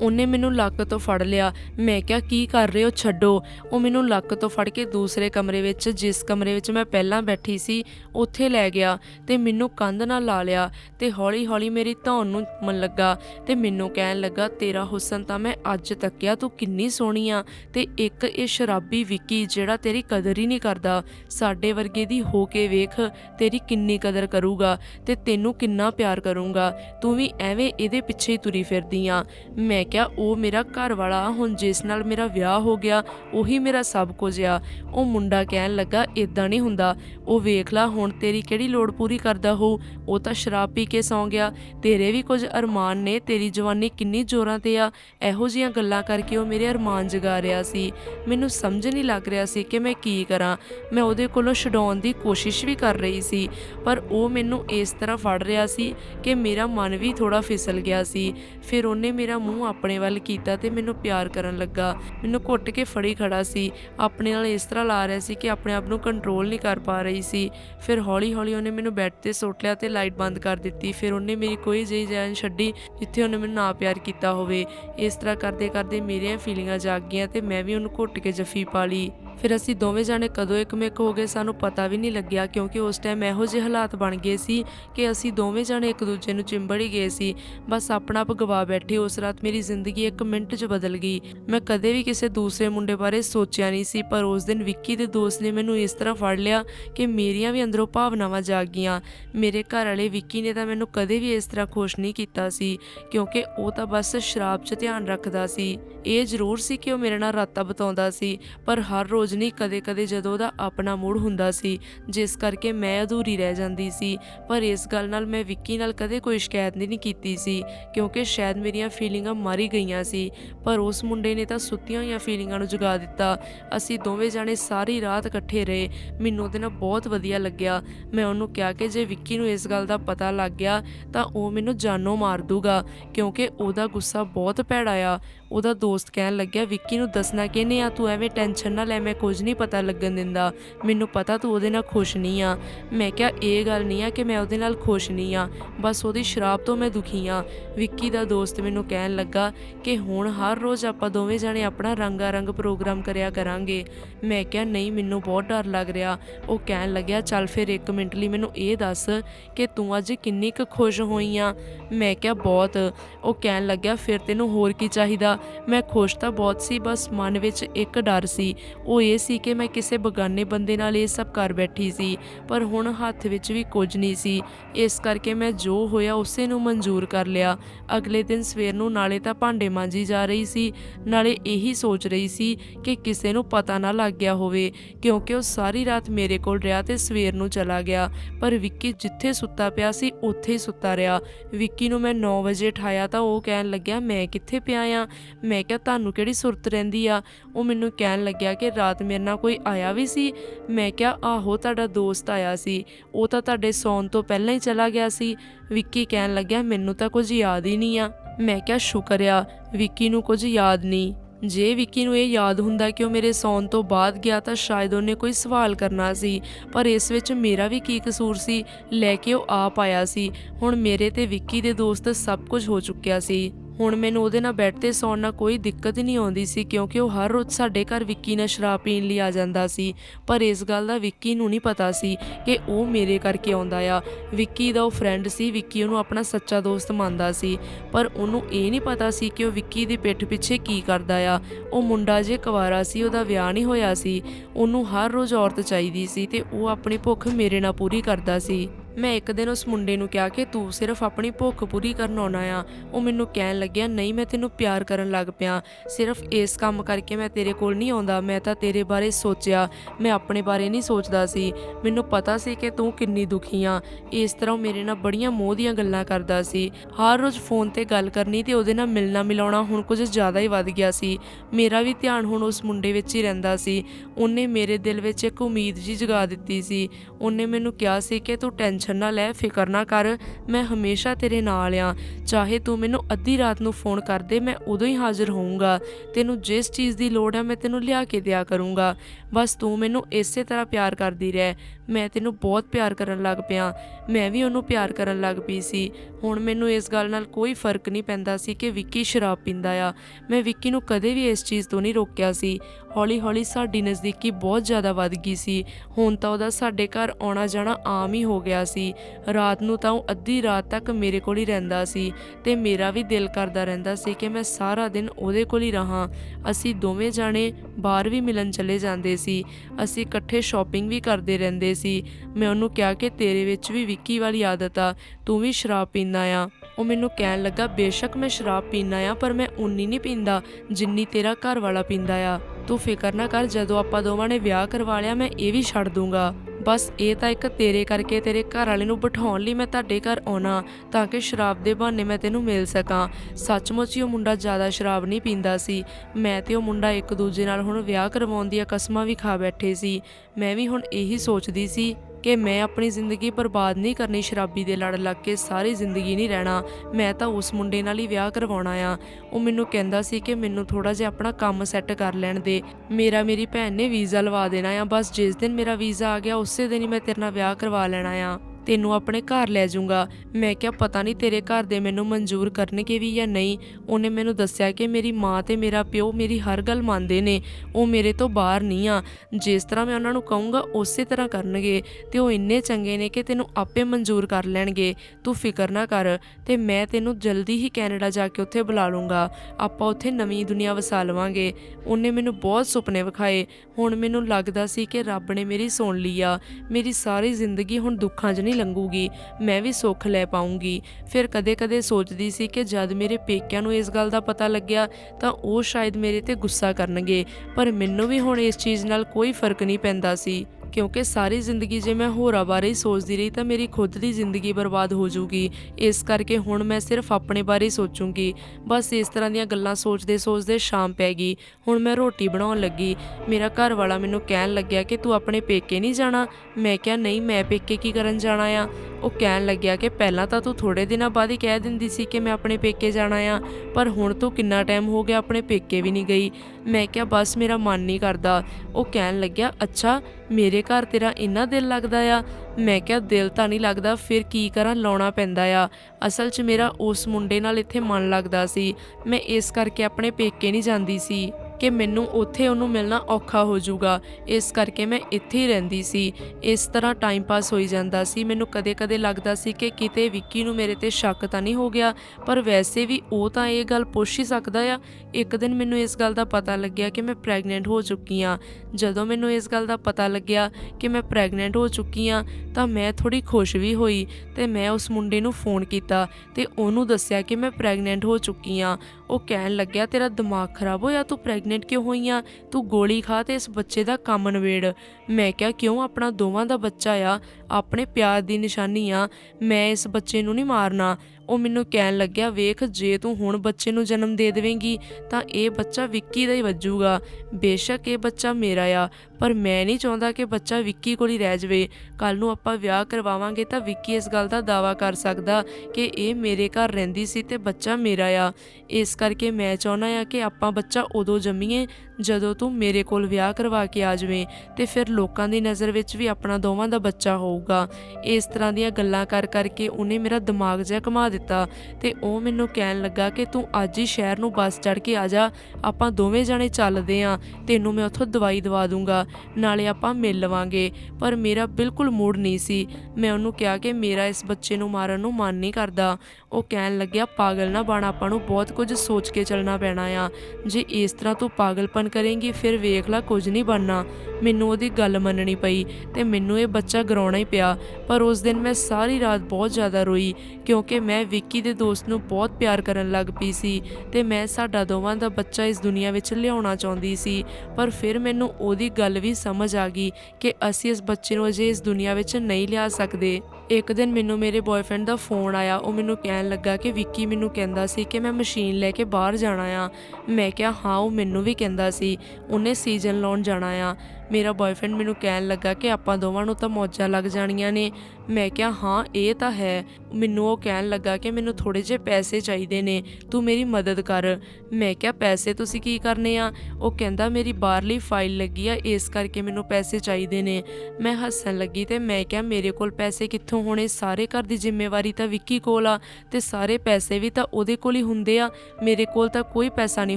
ਉਹਨੇ ਮੈਨੂੰ ਲੱਕ ਤੋਂ ਫੜ ਲਿਆ। ਮੈਂ ਕਿਹਾ, ਕੀ ਕਰ ਰਹੇ ਹੋ? ਛੱਡੋ। ਉਹ ਮੈਨੂੰ ਲੱਕ ਤੋਂ ਫੜ ਕੇ ਦੂਸਰੇ ਕਮਰੇ ਵਿੱਚ, ਜਿਸ ਕਮਰੇ ਵਿੱਚ ਮੈਂ ਪਹਿਲਾਂ ਬੈਠੀ ਸੀ, ਉੱਥੇ ਲੈ ਗਿਆ ਤੇ ਮੈਨੂੰ ਕੰਧ ਨਾਲ ਲਾ ਲਿਆ ਤੇ ਹੌਲੀ-ਹੌਲੀ ਮੇਰੀ ਧੌਣ ਨੂੰ ਮਨ ਲੱਗਾ ਤੇ ਮੈਨੂੰ ਕਹਿਣ ਲੱਗਾ, ਤੇਰਾ ਹੁਸਨ ਤਾਂ ਮੈਂ ਅੱਜ ਤੱਕਿਆ, ਤੂੰ ਕਿੰਨੀ ਸੋਹਣੀ ਆ ਤੇ ਇੱਕ ਇਹ ਸ਼ਰਾਬੀ ਵਿੱਕੀ ਜਿਹੜਾ ਤੇਰੀ ਕਦਰ ਹੀ ਨਹੀਂ ਕਰਦਾ। ਸਾਡੇ ਵਰਗੇ ਦੀ ਹੋ ਕੇ ਵੇਖ, ਤੇਰੀ ਕਿੰਨੀ ਕਦਰ ਕਰੂਗਾ ਤੇ ਤੈਨੂੰ ਕਿੰਨਾ ਪਿਆਰ ਕਰੂੰਗਾ। ਤੂੰ ਵੀ ਐਵੇਂ ਇਹਦੇ ਪਿੱਛੇ ਹੀ ਤੁਰੀ ਫਿਰਦੀ ਆ। ਮੈਂ ਕਿਹਾ, ਉਹ ਮੇਰਾ ਘਰ ਵਾਲਾ ਹੁਣ ਜਿਸ ਨਾਲ ਮੇਰਾ ਵਿਆਹ ਹੋ ਗਿਆ, ਉਹੀ ਮੇਰਾ ਸਭ ਕੁਝ ਆ। ਉਹ ਮੁੰਡਾ ਕਹਿਣ ਲੱਗਾ ਇਦਾਂ ਨਹੀਂ ਹੁੰਦਾ। ਉਹ ਵੇਖ ਲਾ, ਹੁਣ ਤੇਰੀ ਕਿਹੜੀ ਲੋੜ ਪੂਰੀ ਕਰਦਾ ਹੋ ਉਹ ਤਾਂ ਸ਼ਰਾਬ ਪੀ ਕੇ ਸੌਂ ਗਿਆ। ਤੇਰੇ ਵੀ ਕੁਝ ਅਰਮਾਨ ਨੇ। ਤੇਰੀ ਜਵਾਨੀ ਕਿੰਨੀ ਜ਼ੋਰਾਂ ਤੇ ਆ। ਇਹੋ ਜੀਆਂ ਗੱਲਾਂ ਕਰਕੇ ਉਹ ਮੇਰੇ ਅਰਮਾਨ ਜਗਾ ਰਿਹਾ ਸੀ। ਮੈਨੂੰ ਸਮਝ ਨਹੀਂ ਲੱਗ ਰਿਹਾ ਸੀ ਕਿ ਮੈਂ ਕੀ ਕਰਾਂ। ਮੈਂ ਉਹਦੇ ਕੋਲੋਂ ਛਡਾਉਣ ਦੀ ਕੋਸ਼ਿਸ਼ ਵੀ ਕਰ ਰਹੀ ਸੀ, ਪਰ ਉਹ ਮੈਨੂੰ ਇਸ ਤਰ੍ਹਾਂ ਫੜ ਰਿਹਾ ਸੀ ਕਿ ਮੇਰਾ ਮਨ ਵੀ ਥੋੜਾ ਫਿਸਲ ਗਿਆ ਸੀ। ਫਿਰ ਉਹਨੇ ਮੇਰਾ ਮੂੰਹ ਆਪਣੇ ਵੱਲ ਕੀਤਾ ਤੇ ਮੈਨੂੰ ਪਿਆਰ ਕਰਨ ਲੱਗਾ। ਮੈਨੂੰ ਘੁੱਟ ਕੇ ਫੜੀ ਖੜਾ ਸੀ। ਆਪਣੇ ਨਾਲ ਇਸ ਤਰ੍ਹਾਂ ਲਾ ਰਿਹਾ ਸੀ ਕਿ ਆਪਣੇ ਆਪ ਨੂੰ ਕੰਟਰੋਲ ਨਹੀਂ ਕਰ ਪਾ ਰਹੀ ਸੀ। ਫਿਰ ਹੌਲੀ ਹੌਲੀ ਉਹਨੇ ਮੈਨੂੰ ਬੈੱਡ ਤੇ ਸੁੱਟ ਲਿਆ ਤੇ ਲਾਈਟ ਬੰਦ ਕਰ ਦਿੱਤੀ। ਫਿਰ ਉਹਨੇ ਮੇਰੀ ਕੋਈ ਜਿਹੀ ਜਾਨ ਛੱਡੀ ਜਿੱਥੇ ਉਹਨੇ ਮੈਨੂੰ ਨਾ ਪਿਆਰ ਕੀਤਾ ਹੋਵੇ। ਇਸ ਤਰ੍ਹਾਂ ਕਰਦੇ ਕਰਦੇ ਮੇਰੀਆਂ ਫੀਲਿੰਗਾਂ ਜਾਗ ਗਈਆਂ ਤੇ ਮੈਂ ਵੀ ਉਹਨੂੰ ਘੁੱਟ ਕੇ ਜੱਫੀ ਪਾ ਲਈ। ਫਿਰ ਅਸੀਂ ਦੋਵੇਂ ਜਾਣੇ ਕਦੋਂ ਇੱਕਮਿਕ ਹੋ ਗਏ ਸਾਨੂੰ ਪਤਾ ਵੀ ਨਹੀਂ ਲੱਗਿਆ ਕਿਉਂਕਿ ਉਸ ਟਾਈਮ ਇਹੋ ਜਿਹੇ ਹਾਲਾਤ ਬਣ ਗਏ ਸੀ ਕਿ ਅਸੀਂ ਦੋਵੇਂ ਜਾਣੇ ਇੱਕ ਦੂਜੇ ਨੂੰ ਚਿੰਬੜ ਹੀ ਗਏ ਸੀ। ਬਸ ਆਪਣਾ ਆਪ ਗਵਾ ਬੈਠੇ ਉਸ ਰਾਤ ਮੇਰੀ ਜ਼ਿੰਦਗੀ ਇੱਕ ਮਿੰਟ 'ਚ ਬਦਲ ਗਈ। ਮੈਂ ਕਦੇ ਵੀ ਕਿਸੇ ਦੂਸਰੇ ਮੁੰਡੇ ਬਾਰੇ ਸੋਚਿਆ ਨਹੀਂ ਸੀ, ਪਰ ਉਸ ਦਿਨ ਵਿੱਕੀ ਦੇ ਦੋਸਤ ਨੇ ਮੈਨੂੰ ਇਸ ਤਰ੍ਹਾਂ ਫੜ ਲਿਆ ਕਿ ਮੇਰੀਆਂ ਵੀ ਅੰਦਰੋਂ ਭਾਵਨਾਵਾਂ ਜਾਗ ਗਈਆਂ। ਮੇਰੇ ਘਰ ਵਾਲੇ ਵਿੱਕੀ ਨੇ ਤਾਂ ਮੈਨੂੰ ਕਦੇ ਵੀ ਇਸ ਤਰ੍ਹਾਂ ਖੁਸ਼ ਨਹੀਂ ਕੀਤਾ ਸੀ, ਕਿਉਂਕਿ ਉਹ ਤਾਂ ਬਸ ਸ਼ਰਾਬ 'ਚ ਧਿਆਨ ਰੱਖਦਾ ਸੀ। ਇਹ ਜ਼ਰੂਰ ਸੀ ਕਿ ਉਹ ਮੇਰੇ ਨਾਲ ਰਾਤਾਂ ਬਿਤਾਉਂਦਾ ਸੀ, ਪਰ ਹਰ ਰੋਜ਼ ਨਹੀਂ, ਕਦੇ-ਕਦੇ ਜਦੋਂ ਉਹਦਾ ਆਪਣਾ ਮੂਡ ਹੁੰਦਾ ਸੀ, ਜਿਸ ਕਰਕੇ ਮੈਂ ਅਧੂਰੀ ਰਹਿ ਜਾਂਦੀ ਸੀ। ਪਰ ਇਸ ਗੱਲ ਨਾਲ ਮੈਂ ਵਿੱਕੀ ਨਾਲ ਕਦੇ ਕੋਈ ਸ਼ਿਕਾਇਤ ਨਹੀਂ ਕੀਤੀ ਸੀ, ਕਿਉਂਕਿ ਸ਼ਾਇਦ ਮੇਰੀਆਂ ਫੀਲਿੰਗਾਂ ਮਾਰੀ ਗਈਆਂ ਸੀ। ਪਰ ਉਸ ਮੁੰਡੇ ਨੇ ਤਾਂ ਸੁੱਤੀਆਂ ਹੋਈਆਂ ਫੀਲਿੰਗਾਂ ਨੂੰ ਜਗਾ ਦਿੱਤਾ। ਅਸੀਂ ਦੋਵੇਂ ਜਾਣੇ ਸਾਰੀ ਰਾਤ ਇਕੱਠੇ ਰਹੇ। ਮੈਨੂੰ ਉਹਦੇ ਨਾਲ ਬਹੁਤ ਵਧੀਆ ਲੱਗਿਆ। ਮੈਂ ਉਹਨੂੰ ਕਿਹਾ ਕਿ ਜੇ ਵਿੱਕੀ ਨੂੰ ਇਸ ਗੱਲ ਦਾ ਪਤਾ ਲੱਗ ਗਿਆ, ਤਾਂ ਉਹ ਮੈਨੂੰ ਜਾਨੋਂ ਮਾਰ ਦੂਗਾ, ਕਿਉਂਕਿ ਉਹਦਾ ਗੁੱਸਾ ਬਹੁਤ ਭੈੜਾ ਆ। ਉਹਦਾ ਦੋਸਤ ਕਹਿਣ ਲੱਗਿਆ, ਵਿੱਕੀ ਨੂੰ ਦੱਸਣਾ ਕਿਹਨੇ ਆ? ਤੂੰ ਐਵੇਂ ਟੈਨਸ਼ਨ ਨਾ ਲੈ, ਮੈਂ ਕੁਝ ਨਹੀਂ ਪਤਾ ਲੱਗਣ ਦਿੰਦਾ। ਮੈਨੂੰ ਪਤਾ ਤੂੰ ਉਹਦੇ ਨਾਲ ਖੁਸ਼ ਨਹੀਂ ਆ। ਮੈਂ ਕਿਹਾ, ਇਹ ਗੱਲ ਨਹੀਂ ਆ ਕਿ ਮੈਂ ਉਹਦੇ ਨਾਲ ਖੁਸ਼ ਨਹੀਂ ਆ। ਬਸ ਉਹਦੀ ਸ਼ਰਾਬ ਤੋਂ ਮੈਂ ਦੁਖੀ ਆ। ਵਿੱਕੀ ਦਾ ਦੋਸਤ ਮੈਨੂੰ ਕਹਿਣ ਲੱਗਾ ਕਿ ਹੁਣ ਹਰ ਰੋਜ਼ ਆਪਾਂ ਦੋਵੇਂ ਜਾਣੇ ਆਪਣਾ ਰੰਗਾ ਰੰਗ ਪ੍ਰੋਗਰਾਮ ਕਰਿਆ ਕਰਾਂਗੇ। ਮੈਂ ਕਿਹਾ, ਨਹੀਂ, ਮੈਨੂੰ ਬਹੁਤ ਡਰ ਲੱਗ ਰਿਹਾ। ਉਹ ਕਹਿਣ ਲੱਗਿਆ, ਚੱਲ ਫਿਰ 1 ਮਿੰਟ ਲਈ ਮੈਨੂੰ ਇਹ ਦੱਸ ਕਿ ਤੂੰ ਅੱਜ ਕਿੰਨੀ ਕੁ ਖੁਸ਼ ਹੋਈ ਆ? ਮੈਂ ਕਿਹਾ, ਬਹੁਤ। ਉਹ ਕਹਿਣ ਲੱਗਿਆ, ਫਿਰ ਤੈਨੂੰ ਹੋਰ ਕੀ ਚਾਹੀਦਾ? ਮੈਂ ਖੁਸ਼ ਤਾਂ ਬਹੁਤ ਸੀ, ਬਸ ਮਨ ਵਿੱਚ ਇੱਕ ਡਰ ਸੀ। ਉਹ ਇਹ ਸੀ ਕਿ ਮੈਂ ਕਿਸੇ ਬਗਾਨੇ ਬੰਦੇ ਨਾਲ ਇਹ ਸਭ ਕਰ ਬੈਠੀ ਸੀ, ਪਰ ਹੁਣ ਹੱਥ ਵਿੱਚ ਵੀ ਕੁਝ ਨਹੀਂ ਸੀ। ਇਸ ਕਰਕੇ ਮੈਂ ਜੋ ਹੋਇਆ ਉਸੇ ਨੂੰ ਮਨਜ਼ੂਰ ਕਰ ਲਿਆ। ਅਗਲੇ ਦਿਨ ਸਵੇਰ ਨੂੰ ਨਾਲੇ ਤਾਂ ਭਾਂਡੇ ਮਾਂਜੀ ਜਾ ਰਹੀ ਸੀ, ਨਾਲੇ ਇਹੀ ਸੋਚ ਰਹੀ ਸੀ ਕਿ ਕਿਸੇ ਨੂੰ ਪਤਾ ਨਾ ਲੱਗ ਗਿਆ ਹੋਵੇ, ਕਿਉਂਕਿ ਉਹ ਸਾਰੀ ਰਾਤ ਮੇਰੇ ਕੋਲ ਰਿਹਾ ਤੇ ਸਵੇਰ ਨੂੰ ਚਲਾ ਗਿਆ। ਪਰ ਵਿੱਕੀ ਜਿੱਥੇ ਸੁੱਤਾ ਪਿਆ ਸੀ, ਉੱਥੇ ਹੀ ਸੁੱਤਾ ਰਿਹਾ। ਵਿੱਕੀ ਨੂੰ ਮੈਂ 9 ਵਜੇ ਠਾਇਆ ਤਾਂ ਉਹ ਕਹਿਣ ਲੱਗਿਆ, ਮੈਂ ਕਿੱਥੇ ਪਿਆ ਆ? ਮੈਂ ਕਿਹਾ, ਤੁਹਾਨੂੰ ਕਿਹੜੀ ਸੁਰਤ ਰਹਿੰਦੀ ਆ? ਉਹ ਮੈਨੂੰ ਕਹਿਣ ਲੱਗਿਆ ਕਿ ਰਾਤ ਮੇਰੇ ਨਾਲ ਕੋਈ ਆਇਆ ਵੀ ਸੀ। ਮੈਂ ਕਿਹਾ, ਆਹੋ, ਤੁਹਾਡਾ ਦੋਸਤ ਆਇਆ ਸੀ। ਉਹ ਤਾਂ ਤੁਹਾਡੇ ਸੌਣ ਤੋਂ ਪਹਿਲਾਂ ਹੀ ਚਲਾ ਗਿਆ ਸੀ। ਵਿੱਕੀ ਕਹਿਣ ਲੱਗਿਆ, ਮੈਨੂੰ ਤਾਂ ਕੁਝ ਯਾਦ ਹੀ ਨਹੀਂ ਆ। ਮੈਂ ਕਿਹਾ, ਸ਼ੁਕਰ ਆ, ਵਿੱਕੀ ਨੂੰ ਕੁਝ ਯਾਦ ਨਹੀਂ। ਜੇ ਵਿੱਕੀ ਨੂੰ ਇਹ ਯਾਦ ਹੁੰਦਾ ਕਿ ਉਹ ਮੇਰੇ ਸੌਣ ਤੋਂ ਬਾਅਦ ਗਿਆ, ਤਾਂ ਸ਼ਾਇਦ ਉਹਨੇ ਕੋਈ ਸਵਾਲ ਕਰਨਾ ਸੀ। ਪਰ ਇਸ ਵਿੱਚ ਮੇਰਾ ਵੀ ਕੀ ਕਸੂਰ ਸੀ? ਲੈ ਕੇ ਉਹ ਆਪ ਆਇਆ ਸੀ। ਹੁਣ ਮੇਰੇ ਤੇ ਵਿੱਕੀ ਦੇ ਦੋਸਤ ਸਭ ਕੁਝ ਹੋ ਚੁੱਕਿਆ ਸੀ। ਹੁਣ ਮੈਨੂੰ ਉਹਦੇ ਨਾਲ ਬੈੱਡ ਤੇ ਸੌਣ ਨਾਲ ਕੋਈ ਦਿੱਕਤ ਹੀ ਨਹੀਂ ਆਉਂਦੀ ਸੀ, ਕਿਉਂਕਿ ਉਹ ਹਰ ਰੋਜ਼ ਸਾਡੇ ਘਰ ਵਿੱਕੀ ਨਾਲ ਸ਼ਰਾਬ ਪੀਣ ਲਈ ਆ ਜਾਂਦਾ ਸੀ। ਪਰ ਇਸ ਗੱਲ ਦਾ ਵਿੱਕੀ ਨੂੰ ਨਹੀਂ ਪਤਾ ਸੀ ਕਿ ਉਹ ਮੇਰੇ ਕਰਕੇ ਆਉਂਦਾ ਆ। ਵਿੱਕੀ ਦਾ ਉਹ ਫਰੈਂਡ ਸੀ, ਵਿੱਕੀ ਉਹਨੂੰ ਆਪਣਾ ਸੱਚਾ ਦੋਸਤ ਮੰਨਦਾ ਸੀ। ਪਰ ਉਹਨੂੰ ਇਹ ਨਹੀਂ ਪਤਾ ਸੀ ਕਿ ਉਹ ਵਿੱਕੀ ਦੀ ਪਿੱਠ ਪਿੱਛੇ ਕੀ ਕਰਦਾ ਆ। ਉਹ ਮੁੰਡਾ ਜੇ ਕੁਵਾਰਾ ਸੀ, ਉਹਦਾ ਵਿਆਹ ਨਹੀਂ ਹੋਇਆ ਸੀ। ਉਹਨੂੰ ਹਰ ਰੋਜ਼ ਔਰਤ ਚਾਹੀਦੀ ਸੀ ਤੇ ਉਹ ਆਪਣੀ ਭੁੱਖ ਮੇਰੇ ਨਾਲ ਪੂਰੀ ਕਰਦਾ ਸੀ। ਮੈਂ ਇੱਕ ਦਿਨ ਉਸ ਮੁੰਡੇ ਨੂੰ ਕਿਹਾ ਕਿ ਤੂੰ ਸਿਰਫ ਆਪਣੀ ਭੁੱਖ ਪੂਰੀ ਕਰਨ ਆਉਣਾ ਆ। ਉਹ ਮੈਨੂੰ ਕਹਿਣ ਲੱਗਿਆ, ਨਹੀਂ, ਮੈਂ ਤੈਨੂੰ ਪਿਆਰ ਕਰਨ ਲੱਗ ਪਿਆ। ਸਿਰਫ ਇਸ ਕੰਮ ਕਰਕੇ ਮੈਂ ਤੇਰੇ ਕੋਲ ਨਹੀਂ ਆਉਂਦਾ। ਮੈਂ ਤਾਂ ਤੇਰੇ ਬਾਰੇ ਸੋਚਿਆ। ਮੈਂ ਆਪਣੇ ਬਾਰੇ ਨਹੀਂ ਸੋਚਦਾ ਸੀ। ਮੈਨੂੰ ਪਤਾ ਸੀ ਕਿ ਤੂੰ ਕਿੰਨੀ ਦੁਖੀ ਆ। ਇਸ ਤਰ੍ਹਾਂ ਉਹ ਮੇਰੇ ਨਾਲ ਬੜੀਆਂ ਮੋਹ ਦੀਆਂ ਗੱਲਾਂ ਕਰਦਾ ਸੀ। ਹਰ ਰੋਜ਼ ਫੋਨ ਤੇ ਗੱਲ ਕਰਨੀ ਤੇ ਉਹਦੇ ਨਾਲ ਮਿਲਣਾ ਮਿਲਾਉਣਾ ਹੁਣ ਕੁਝ ਜ਼ਿਆਦਾ ਹੀ ਵੱਧ ਗਿਆ ਸੀ। ਮੇਰਾ ਵੀ ਧਿਆਨ ਹੁਣ ਉਸ ਮੁੰਡੇ ਵਿੱਚ ਹੀ ਰਹਿੰਦਾ ਸੀ। ਉਹਨੇ ਮੇਰੇ ਦਿਲ ਵਿੱਚ ਇੱਕ ਉਮੀਦ ਜੀ ਜਗਾ ਦਿੱਤੀ ਸੀ। ਉਹਨੇ ਮੈਨੂੰ ਕਿਹਾ ਸੀ ਕਿ ਤੂੰ ਟੈਨਸ਼ਨ ਨਾ ਲੈ ਫਿਕਰ ਨਾ ਕਰ, ਮੈਂ ਹਮੇਸ਼ਾ ਤੇਰੇ ਨਾਲ ਆ। ਚਾਹੇ ਤੂੰ ਮੈਨੂੰ ਅੱਧੀ ਰਾਤ ਨੂੰ ਫੋਨ ਕਰ ਦੇ, ਮੈਂ ਉਦੋਂ ਹੀ ਹਾਜ਼ਰ ਹੋਊਂਗਾ। ਤੈਨੂੰ ਜਿਸ ਚੀਜ਼ ਦੀ ਲੋੜ ਹੈ ਮੈਂ ਤੈਨੂੰ ਲਿਆ ਕੇ ਦਿਆ ਕਰੂੰਗਾ। ਬਸ ਤੂੰ ਮੈਨੂੰ ਇਸੇ ਤਰ੍ਹਾਂ ਪਿਆਰ ਕਰਦੀ ਰਹਿ। ਮੈਂ ਤੈਨੂੰ ਬਹੁਤ ਪਿਆਰ ਕਰਨ ਲੱਗ ਪਿਆ। ਮੈਂ ਵੀ ਉਹਨੂੰ ਪਿਆਰ ਕਰਨ ਲੱਗ ਪਈ ਸੀ। ਹੁਣ ਮੈਨੂੰ ਇਸ ਗੱਲ ਨਾਲ ਕੋਈ ਫ਼ਰਕ ਨਹੀਂ ਪੈਂਦਾ ਸੀ ਕਿ ਵਿੱਕੀ ਸ਼ਰਾਬ ਪੀਂਦਾ ਆ। ਮੈਂ ਵਿੱਕੀ ਨੂੰ ਕਦੇ ਵੀ ਇਸ ਚੀਜ਼ ਤੋਂ ਨਹੀਂ ਰੋਕਿਆ ਸੀ। ਹੌਲੀ-ਹੌਲੀ ਸਾਡੀ ਨਜ਼ਦੀਕੀ ਬਹੁਤ ਜ਼ਿਆਦਾ ਵੱਧ ਗਈ ਸੀ। ਹੁਣ ਤਾਂ ਉਹਦਾ ਸਾਡੇ ਘਰ ਆਉਣਾ ਜਾਣਾ ਆਮ ਹੀ ਹੋ ਗਿਆ ਸੀ। ਰਾਤ ਨੂੰ ਤਾਂ ਉਹ ਅੱਧੀ ਰਾਤ ਤੱਕ ਮੇਰੇ ਕੋਲ ਹੀ ਰਹਿੰਦਾ ਸੀ ਤੇ ਮੇਰਾ ਵੀ ਦਿਲ ਕਰਦਾ ਰਹਿੰਦਾ ਸੀ ਕਿ ਮੈਂ ਸਾਰਾ ਦਿਨ ਉਹਦੇ ਕੋਲ ਹੀ ਰਹਾ। ਅਸੀਂ ਦੋਵੇਂ ਜਾਣੇ ਬਾਹਰ ਵੀ ਮਿਲਣ ਚਲੇ ਜਾਂਦੇ ਸੀ। ਅਸੀਂ ਇਕੱਠੇ ਸ਼ਾਪਿੰਗ ਵੀ ਕਰਦੇ ਰਹਿੰਦੇ ਸੀ। ਮੈਂ ਉਹਨੂੰ ਕਿਹਾ ਕਿ ਤੇਰੇ ਵਿੱਚ ਵੀ ਵਿੱਕੀ ਵਾਲੀ ਆਦਤ ਆ, ਤੂੰ ਵੀ ਸ਼ਰਾਬ ਪੀਂਦਾ ਆ। ਉਹ ਮੈਨੂੰ ਕਹਿਣ ਲੱਗਾ, ਬੇਸ਼ੱਕ ਮੈਂ ਸ਼ਰਾਬ ਪੀਂਦਾ ਆ, ਪਰ ਮੈਂ ਉਨੀ ਨਹੀਂ ਪੀਂਦਾ ਜਿੰਨੀ ਤੇਰਾ ਘਰ ਵਾਲਾ ਪੀਂਦਾ ਆ। ਤੂੰ ਫਿਕਰ ਨਾ ਕਰ, ਜਦੋਂ ਆਪਾਂ ਦੋਵਾਂ ਨੇ ਵਿਆਹ ਕਰਵਾ ਲਿਆ, ਮੈਂ ਇਹ ਵੀ ਛੱਡ ਦੂੰਗਾ। ਬਸ ਇਹ ਤਾਂ ਇੱਕ ਤੇਰੇ ਕਰਕੇ ਤੇਰੇ ਘਰ ਵਾਲੇ ਨੂੰ ਬਿਠਾਉਣ ਲਈ ਮੈਂ ਤੁਹਾਡੇ ਘਰ ਆਉਣਾ, ਤਾਂ ਕਿ ਸ਼ਰਾਬ ਦੇ ਬਹਾਨੇ ਮੈਂ ਤੈਨੂੰ ਮਿਲ ਸਕਾਂ। ਸੱਚਮੁੱਚ ਹੀ ਉਹ ਮੁੰਡਾ ਜ਼ਿਆਦਾ ਸ਼ਰਾਬ ਨਹੀਂ ਪੀਂਦਾ ਸੀ। ਮੈਂ ਤੇ ਉਹ ਮੁੰਡਾ ਇੱਕ ਦੂਜੇ ਨਾਲ ਹੁਣ ਵਿਆਹ ਕਰਵਾਉਣ ਦੀਆਂ ਕਸਮਾਂ ਵੀ ਖਾ ਬੈਠੇ ਸੀ। ਮੈਂ ਵੀ ਹੁਣ ਇਹੀ ਸੋਚਦੀ ਸੀ ਕਿ ਮੈਂ ਆਪਣੀ ਜ਼ਿੰਦਗੀ ਬਰਬਾਦ ਨਹੀਂ ਕਰਨੀ, ਸ਼ਰਾਬੀ ਦੇ ਲੜ ਲੱਗ ਕੇ ਸਾਰੀ ਜ਼ਿੰਦਗੀ ਨਹੀਂ ਰਹਿਣਾ। ਮੈਂ ਤਾਂ ਉਸ ਮੁੰਡੇ ਨਾਲ ਹੀ ਵਿਆਹ ਕਰਵਾਉਣਾ ਆ। ਉਹ ਮੈਨੂੰ ਕਹਿੰਦਾ ਸੀ ਕਿ ਮੈਨੂੰ ਥੋੜਾ ਜਿਹਾ ਆਪਣਾ ਕੰਮ ਸੈੱਟ ਕਰ ਲੈਣ ਦੇ। ਮੇਰਾ, ਮੇਰੀ ਭੈਣ ਨੇ ਵੀਜ਼ਾ ਲਵਾ ਦੇਣਾ ਆ। ਬਸ ਜਿਸ ਦਿਨ ਮੇਰਾ ਵੀਜ਼ਾ ਆ ਗਿਆ, ਉਸੇ ਦਿਨ ਹੀ ਮੈਂ ਤੇਰੇ ਨਾਲ ਵਿਆਹ ਕਰਵਾ ਲੈਣਾ ਆ। ਤੈਨੂੰ ਆਪਣੇ ਘਰ ਲੈ ਜਾਊਂਗਾ। ਮੈਂ ਕਿਹਾ, ਪਤਾ ਨਹੀਂ ਤੇਰੇ ਘਰ ਦੇ ਮੈਨੂੰ ਮਨਜ਼ੂਰ ਕਰਨਗੇ ਵੀ ਜਾਂ ਨਹੀਂ। ਉਹਨੇ ਮੈਨੂੰ ਦੱਸਿਆ ਕਿ ਮੇਰੀ ਮਾਂ ਤੇ ਮੇਰਾ ਪਿਓ ਮੇਰੀ ਹਰ ਗੱਲ ਮੰਨਦੇ ਨੇ। ਉਹ ਮੇਰੇ ਤੋਂ ਬਾਹਰ ਨਹੀਂ ਆ। ਜਿਸ ਤਰ੍ਹਾਂ ਮੈਂ ਉਹਨਾਂ ਨੂੰ ਕਹੂੰਗਾ, ਉਸੇ ਤਰ੍ਹਾਂ ਕਰਨਗੇ। ਤੇ ਉਹ ਇੰਨੇ ਚੰਗੇ ਨੇ ਕਿ ਤੈਨੂੰ ਆਪੇ ਮਨਜ਼ੂਰ ਕਰ ਲੈਣਗੇ। ਤੂੰ ਫਿਕਰ ਨਾ ਕਰ ਤੇ ਮੈਂ ਤੈਨੂੰ ਜਲਦੀ ਹੀ ਕੈਨੇਡਾ ਜਾ ਕੇ ਉੱਥੇ ਬੁਲਾ ਲੂੰਗਾ। ਆਪਾਂ ਉੱਥੇ ਨਵੀਂ ਦੁਨੀਆ ਵਸਾ ਲਵਾਂਗੇ। ਉਹਨੇ ਮੈਨੂੰ ਬਹੁਤ ਸੁਪਨੇ ਵਿਖਾਏ। ਹੁਣ ਮੈਨੂੰ ਲੱਗਦਾ ਸੀ ਕਿ ਰੱਬ ਨੇ ਮੇਰੀ ਸੁਣ ਲਈ ਆ। ਮੇਰੀ ਸਾਰੀ ਜ਼ਿੰਦਗੀ ਹੁਣ ਦੁੱਖਾਂ 'ਚ ਨਹੀਂ ਲੰਘੂਗੀ, ਮੈਂ ਵੀ ਸੁੱਖ ਲੈ ਪਾਉਂਗੀ ਫਿਰ ਕਦੇ-ਕਦੇ ਸੋਚਦੀ ਸੀ ਕਿ ਜਦ ਮੇਰੇ ਪੇਕਿਆਂ ਨੂੰ ਇਸ ਗੱਲ ਦਾ ਪਤਾ ਲੱਗਿਆ, ਤਾਂ ਉਹ ਸ਼ਾਇਦ ਮੇਰੇ ਤੇ ਗੁੱਸਾ ਕਰਨਗੇ, ਪਰ ਮੈਨੂੰ ਵੀ ਹੁਣ ਇਸ ਚੀਜ਼ ਨਾਲ ਕੋਈ ਫ਼ਰਕ ਨਹੀਂ ਪੈਂਦਾ ਸੀ। ਕਿਉਂਕਿ ਸਾਰੀ ਜ਼ਿੰਦਗੀ ਜੇ ਮੈਂ ਹੋਰਾਂ ਬਾਰੇ ਹੀ ਸੋਚਦੀ ਰਹੀ ਤਾਂ ਮੇਰੀ ਖੁਦ ਦੀ ਜ਼ਿੰਦਗੀ ਬਰਬਾਦ ਹੋ ਜਾਊਗੀ। ਇਸ ਕਰਕੇ ਹੁਣ ਮੈਂ ਸਿਰਫ ਆਪਣੇ ਬਾਰੇ ਹੀ ਸੋਚੂੰਗੀ। ਬਸ ਇਸ ਤਰ੍ਹਾਂ ਦੀਆਂ ਗੱਲਾਂ ਸੋਚਦੇ ਸੋਚਦੇ ਸ਼ਾਮ ਪੈ ਗਈ। ਹੁਣ ਮੈਂ ਰੋਟੀ ਬਣਾਉਣ ਲੱਗੀ। ਮੇਰਾ ਘਰ ਵਾਲਾ ਮੈਨੂੰ ਕਹਿਣ ਲੱਗਿਆ ਕਿ ਤੂੰ ਆਪਣੇ ਪੇਕੇ ਨਹੀਂ ਜਾਣਾ। ਮੈਂ ਕਿਹਾ, ਨਹੀਂ, ਮੈਂ ਪੇਕੇ ਕੀ ਕਰਨ ਜਾਣਾ ਆ? ਉਹ ਕਹਿਣ ਲੱਗਿਆ ਕਿ ਪਹਿਲਾਂ ਤਾਂ ਤੂੰ ਥੋੜੇ ਦਿਨਾਂ ਬਾਅਦ ਹੀ ਕਹਿ ਦਿੰਦੀ ਸੀ ਕਿ ਮੈਂ ਆਪਣੇ ਪੇਕੇ ਜਾਣਾ ਆ, ਪਰ ਹੁਣ ਤੂੰ ਕਿੰਨਾ ਟਾਈਮ ਹੋ ਗਿਆ ਆਪਣੇ ਪੇਕੇ ਵੀ ਨਹੀਂ ਗਈ। ਮੈਂ ਕਿਹਾ, ਬਸ ਮੇਰਾ ਮਨ ਨਹੀਂ ਕਰਦਾ। ਉਹ ਕਹਿਣ ਲੱਗਿਆ, ਅੱਛਾ, ਮੇਰੇ ਘਰ ਤੇਰਾ ਇੰਨਾ ਦਿਲ ਲੱਗਦਾ ਆ? ਮੈਂ ਕਿਹਾ, ਦਿਲ ਤਾਂ ਨਹੀਂ ਲੱਗਦਾ, ਫਿਰ ਕੀ ਕਰਾਂ, ਲਾਉਣਾ ਪੈਂਦਾ ਆ। ਅਸਲ 'ਚ ਮੇਰਾ ਉਸ ਮੁੰਡੇ ਨਾਲ ਇੱਥੇ ਮਨ ਲੱਗਦਾ ਸੀ। ਮੈਂ ਇਸ ਕਰਕੇ ਆਪਣੇ ਪੇਕੇ ਨਹੀਂ ਜਾਂਦੀ ਸੀ। ਕਿ ਮੈਨੂੰ ਉੱਥੇ ਉਹਨੂੰ ਮਿਲਣਾ ਔਖਾ ਹੋ ਜਾਊਗਾ। ਇਸ ਕਰਕੇ ਮੈਂ ਇੱਥੇ ਹੀ ਰਹਿੰਦੀ ਸੀ। ਇਸ ਤਰ੍ਹਾਂ ਟਾਈਮ ਪਾਸ ਹੋਈ ਜਾਂਦਾ ਸੀ। ਮੈਨੂੰ ਕਦੇ-ਕਦੇ ਲੱਗਦਾ ਸੀ ਕਿ ਕਿਤੇ ਵਿੱਕੀ ਨੂੰ ਮੇਰੇ ਤੇ ਸ਼ੱਕ ਤਾਂ ਨਹੀਂ ਹੋ ਗਿਆ, ਪਰ ਵੈਸੇ ਵੀ ਉਹ ਤਾਂ ਇਹ ਗੱਲ ਪੁੱਛ ਹੀ ਸਕਦਾ ਆ। ਇੱਕ ਦਿਨ ਮੈਨੂੰ ਇਸ ਗੱਲ ਦਾ ਪਤਾ ਲੱਗਿਆ ਕਿ ਮੈਂ ਪ੍ਰੈਗਨੈਂਟ ਹੋ ਚੁੱਕੀ ਆ ਜਦੋਂ ਮੈਨੂੰ ਇਸ ਗੱਲ ਦਾ ਪਤਾ ਲੱਗਿਆ ਕਿ ਮੈਂ ਪ੍ਰੈਗਨੈਂਟ ਹੋ ਚੁੱਕੀ ਆ ਤਾਂ ਮੈਂ ਥੋੜੀ ਖੁਸ਼ ਵੀ ਹੋਈ ਤੇ ਮੈਂ ਉਸ ਮੁੰਡੇ ਨੂੰ ਫੋਨ ਕੀਤਾ ਤੇ ਉਹਨੂੰ ਦੱਸਿਆ ਕਿ ਮੈਂ ਪ੍ਰੈਗਨੈਂਟ ਹੋ ਚੁੱਕੀ ਆ ਉਹ ਕਹਿਣ ਲੱਗਿਆ, ਤੇਰਾ ਦਿਮਾਗ ਖਰਾਬ ਹੋਇਆ, ਤੂੰ ਪ੍ਰੈਗਨੈਂਟ ਕਿਉਂ ਹੋਈ ਆ ਤੂੰ ਗੋਲੀ ਖਾ ਤੇ ਇਸ ਬੱਚੇ ਦਾ ਕੰਮ ਨਵੇੜ ਮੈਂ ਕਿਹਾ, ਕਿਉਂ ਆਪਣਾ ਦੋਵਾਂ ਦਾ ਬੱਚਾ ਆ? ਆਪਣੇ ਪਿਆਰ ਦੀ ਨਿਸ਼ਾਨੀ ਆ। ਮੈਂ ਇਸ ਬੱਚੇ ਨੂੰ ਨਹੀਂ ਮਾਰਨਾ। ਉਹ ਮੈਨੂੰ ਕਹਿਣ ਲੱਗਿਆ, ਵੇਖ, ਜੇ ਤੂੰ ਹੁਣ ਬੱਚੇ ਨੂੰ ਜਨਮ ਦੇ ਦੇਵੇਂਗੀ, ਤਾਂ ਇਹ ਬੱਚਾ ਵਿੱਕੀ ਦਾ ਹੀ ਵੱਜੂਗਾ। ਬੇਸ਼ੱਕ ਇਹ ਬੱਚਾ ਮੇਰਾ ਆ, ਪਰ ਮੈਂ ਨਹੀਂ ਚਾਹੁੰਦਾ ਕਿ ਬੱਚਾ ਵਿੱਕੀ ਕੋਲ ਹੀ ਰਹਿ ਜਾਵੇ। ਕੱਲ ਨੂੰ ਆਪਾਂ ਵਿਆਹ ਕਰਵਾਵਾਂਗੇ ਤਾਂ ਵਿੱਕੀ ਇਸ ਗੱਲ ਦਾ ਦਾਵਾ ਕਰ ਸਕਦਾ ਕਿ ਇਹ ਮੇਰੇ ਘਰ ਰਹਿੰਦੀ ਸੀ ਤੇ ਬੱਚਾ ਮੇਰਾ ਆ। ਇਸ ਕਰਕੇ ਮੈਂ ਚਾਹੁੰਦਾ ਆ ਕਿ ਆਪਾਂ ਬੱਚਾ ਉਦੋਂ ਜੰਮੀਏ, ਜਦੋਂ ਤੂੰ ਮੇਰੇ ਕੋਲ ਵਿਆਹ ਕਰਵਾ ਕੇ ਆ ਜਾਵੇਂ ਤੇ ਫਿਰ ਲੋਕਾਂ ਦੀ ਨਜ਼ਰ ਵਿੱਚ ਵੀ ਆਪਣਾ ਦੋਵਾਂ ਦਾ ਬੱਚਾ ਹੋਊਗਾ। ਇਸ ਤਰ੍ਹਾਂ ਦੀਆਂ ਗੱਲਾਂ ਕਰ ਕਰਕੇ ਉਹਨੇ ਮੇਰਾ ਦਿਮਾਗ ਜਿਹਾ ਘੁਮਾ ਦਿੱਤਾ ਤੇ ਉਹ ਮੈਨੂੰ ਕਹਿਣ ਲੱਗਾ ਕਿ ਤੂੰ ਅੱਜ ਹੀ ਸ਼ਹਿਰ ਨੂੰ ਬੱਸ ਚੜ ਕੇ ਆ ਜਾ। ਆਪਾਂ ਦੋਵੇਂ ਜਣੇ ਚੱਲਦੇ ਆਂ ਤੈਨੂੰ ਮੈਂ ਉੱਥੋਂ ਦਵਾਈ ਦਵਾ ਦੂੰਗਾ। ਨਾਲੇ ਆਪਾਂ ਮਿਲ ਲਵਾਂਗੇ। ਪਰ ਮੇਰਾ ਬਿਲਕੁਲ ਮੂਡ ਨਹੀਂ ਸੀ। ਮੈਂ ਉਹਨੂੰ ਕਿਹਾ ਕਿ ਮੇਰਾ ਇਸ ਬੱਚੇ ਨੂੰ ਮਾਰਨ ਨੂੰ ਮਨ ਨਹੀਂ ਕਰਦਾ। ਉਹ ਕਹਿਣ ਲੱਗਿਆ, ਪਾਗਲ ਨਾ ਬਣ, ਆਪਾਂ ਨੂੰ ਬਹੁਤ ਕੁਝ ਸੋਚ ਕੇ ਚੱਲਣਾ ਪੈਣਾ ਆ। ਜੇ ਇਸ ਤਰ੍ਹਾਂ ਤੂੰ ਪਾਗਲਪਨ ਕਰੇਂਗੀ, ਫਿਰ ਵੇਖ ਲੈ, ਕੁਝ ਨਹੀਂ ਬਣਨਾ। ਮੈਨੂੰ ਉਹਦੀ ਗੱਲ ਮੰਨਣੀ ਪਈ ਤੇ ਮੈਨੂੰ ਇਹ ਬੱਚਾ ਗਰਾਉਣਾ ਹੀ ਪਿਆ। ਪਰ ਉਸ ਦਿਨ ਮੈਂ ਸਾਰੀ ਰਾਤ ਬਹੁਤ ਜ਼ਿਆਦਾ ਰੋਈ, ਕਿਉਂਕਿ ਮੈਂ ਵਿੱਕੀ ਦੇ ਦੋਸਤ ਨੂੰ ਬਹੁਤ ਪਿਆਰ ਕਰਨ ਲੱਗ ਪਈ ਸੀ ਤੇ ਮੈਂ ਸਾਡਾ ਦੋਵਾਂ ਦਾ ਬੱਚਾ ਇਸ ਦੁਨੀਆ ਵਿੱਚ ਲਿਆਉਣਾ ਚਾਹੁੰਦੀ ਸੀ। ਪਰ ਫਿਰ ਮੈਨੂੰ ਉਹਦੀ ਗੱਲ ਵੀ ਸਮਝ ਆ ਗਈ ਕਿ ਅਸੀਂ ਇਸ ਬੱਚੇ ਨੂੰ ਅਜੇ ਇਸ ਦੁਨੀਆ ਵਿੱਚ ਨਹੀਂ ਲਿਆ ਸਕਦੇ। ਇੱਕ ਦਿਨ ਮੈਨੂੰ ਮੇਰੇ ਬॉयਫ੍ਰੈਂਡ ਦਾ ਫੋਨ ਆਇਆ, ਉਹ ਮੈਨੂੰ ਕਹਿਣ ਲੱਗਾ ਕਿ ਵਿੱਕੀ ਮੈਨੂੰ ਕਹਿੰਦਾ ਸੀ ਕਿ ਮੈਂ ਮਸ਼ੀਨ ਲੈ ਕੇ ਬਾਹਰ ਜਾਣਾ ਆ। ਮੈਂ ਕਿਹਾ, ਹਾਂ, ਉਹ ਮੈਨੂੰ ਵੀ ਕਹਿੰਦਾ ਸੀ। ਉਹਨੇ ਸੀਜ਼ਨ ਲਾਉਣ ਜਾਣਾ ਆ। ਮੇਰਾ ਬॉयਫ੍ਰੈਂਡ ਮੈਨੂੰ ਕਹਿਣ ਲੱਗਾ ਕਿ ਆਪਾਂ ਦੋਵਾਂ ਨੂੰ ਤਾਂ ਮੌਜਾਂ ਲੱਗ ਜਾਣੀਆਂ ਨੇ। ਮੈਂ ਕਿਹਾ, ਹਾਂ, ਇਹ ਤਾਂ ਹੈ। ਮੈਨੂੰ ਉਹ ਕਹਿਣ ਲੱਗਾ ਕਿ ਮੈਨੂੰ ਥੋੜੇ ਜਿਹੇ ਪੈਸੇ ਚਾਹੀਦੇ ਨੇ। ਤੂੰ ਮੇਰੀ ਮਦਦ ਕਰ। ਮੈਂ ਕਿਹਾ, ਪੈਸੇ ਤੁਸੀਂ ਕੀ ਕਰਨੇ ਆ? ਉਹ ਕਹਿੰਦਾ, ਮੇਰੀ ਬਾਹਰਲੀ ਫਾਈਲ ਲੱਗੀ ਆ, ਇਸ ਕਰਕੇ ਮੈਨੂੰ ਪੈਸੇ ਚਾਹੀਦੇ ਨੇ। ਮੈਂ ਹੱਸਣ ਲੱਗੀ ਤੇ ਮੈਂ ਕਿਹਾ, ਮੇਰੇ ਕੋਲ ਪੈਸੇ ਕਿੱਥੋਂ ਹੋਣੇ? ਸਾਰੇ ਘਰ ਦੀ ਜ਼ਿੰਮੇਵਾਰੀ ਤਾਂ ਵਿੱਕੀ ਕੋਲ ਆ ਤੇ ਸਾਰੇ ਪੈਸੇ ਵੀ ਤਾਂ ਉਹਦੇ ਕੋਲ ਹੀ ਹੁੰਦੇ ਆ। ਮੇਰੇ ਕੋਲ ਤਾਂ ਕੋਈ ਪੈਸਾ ਨਹੀਂ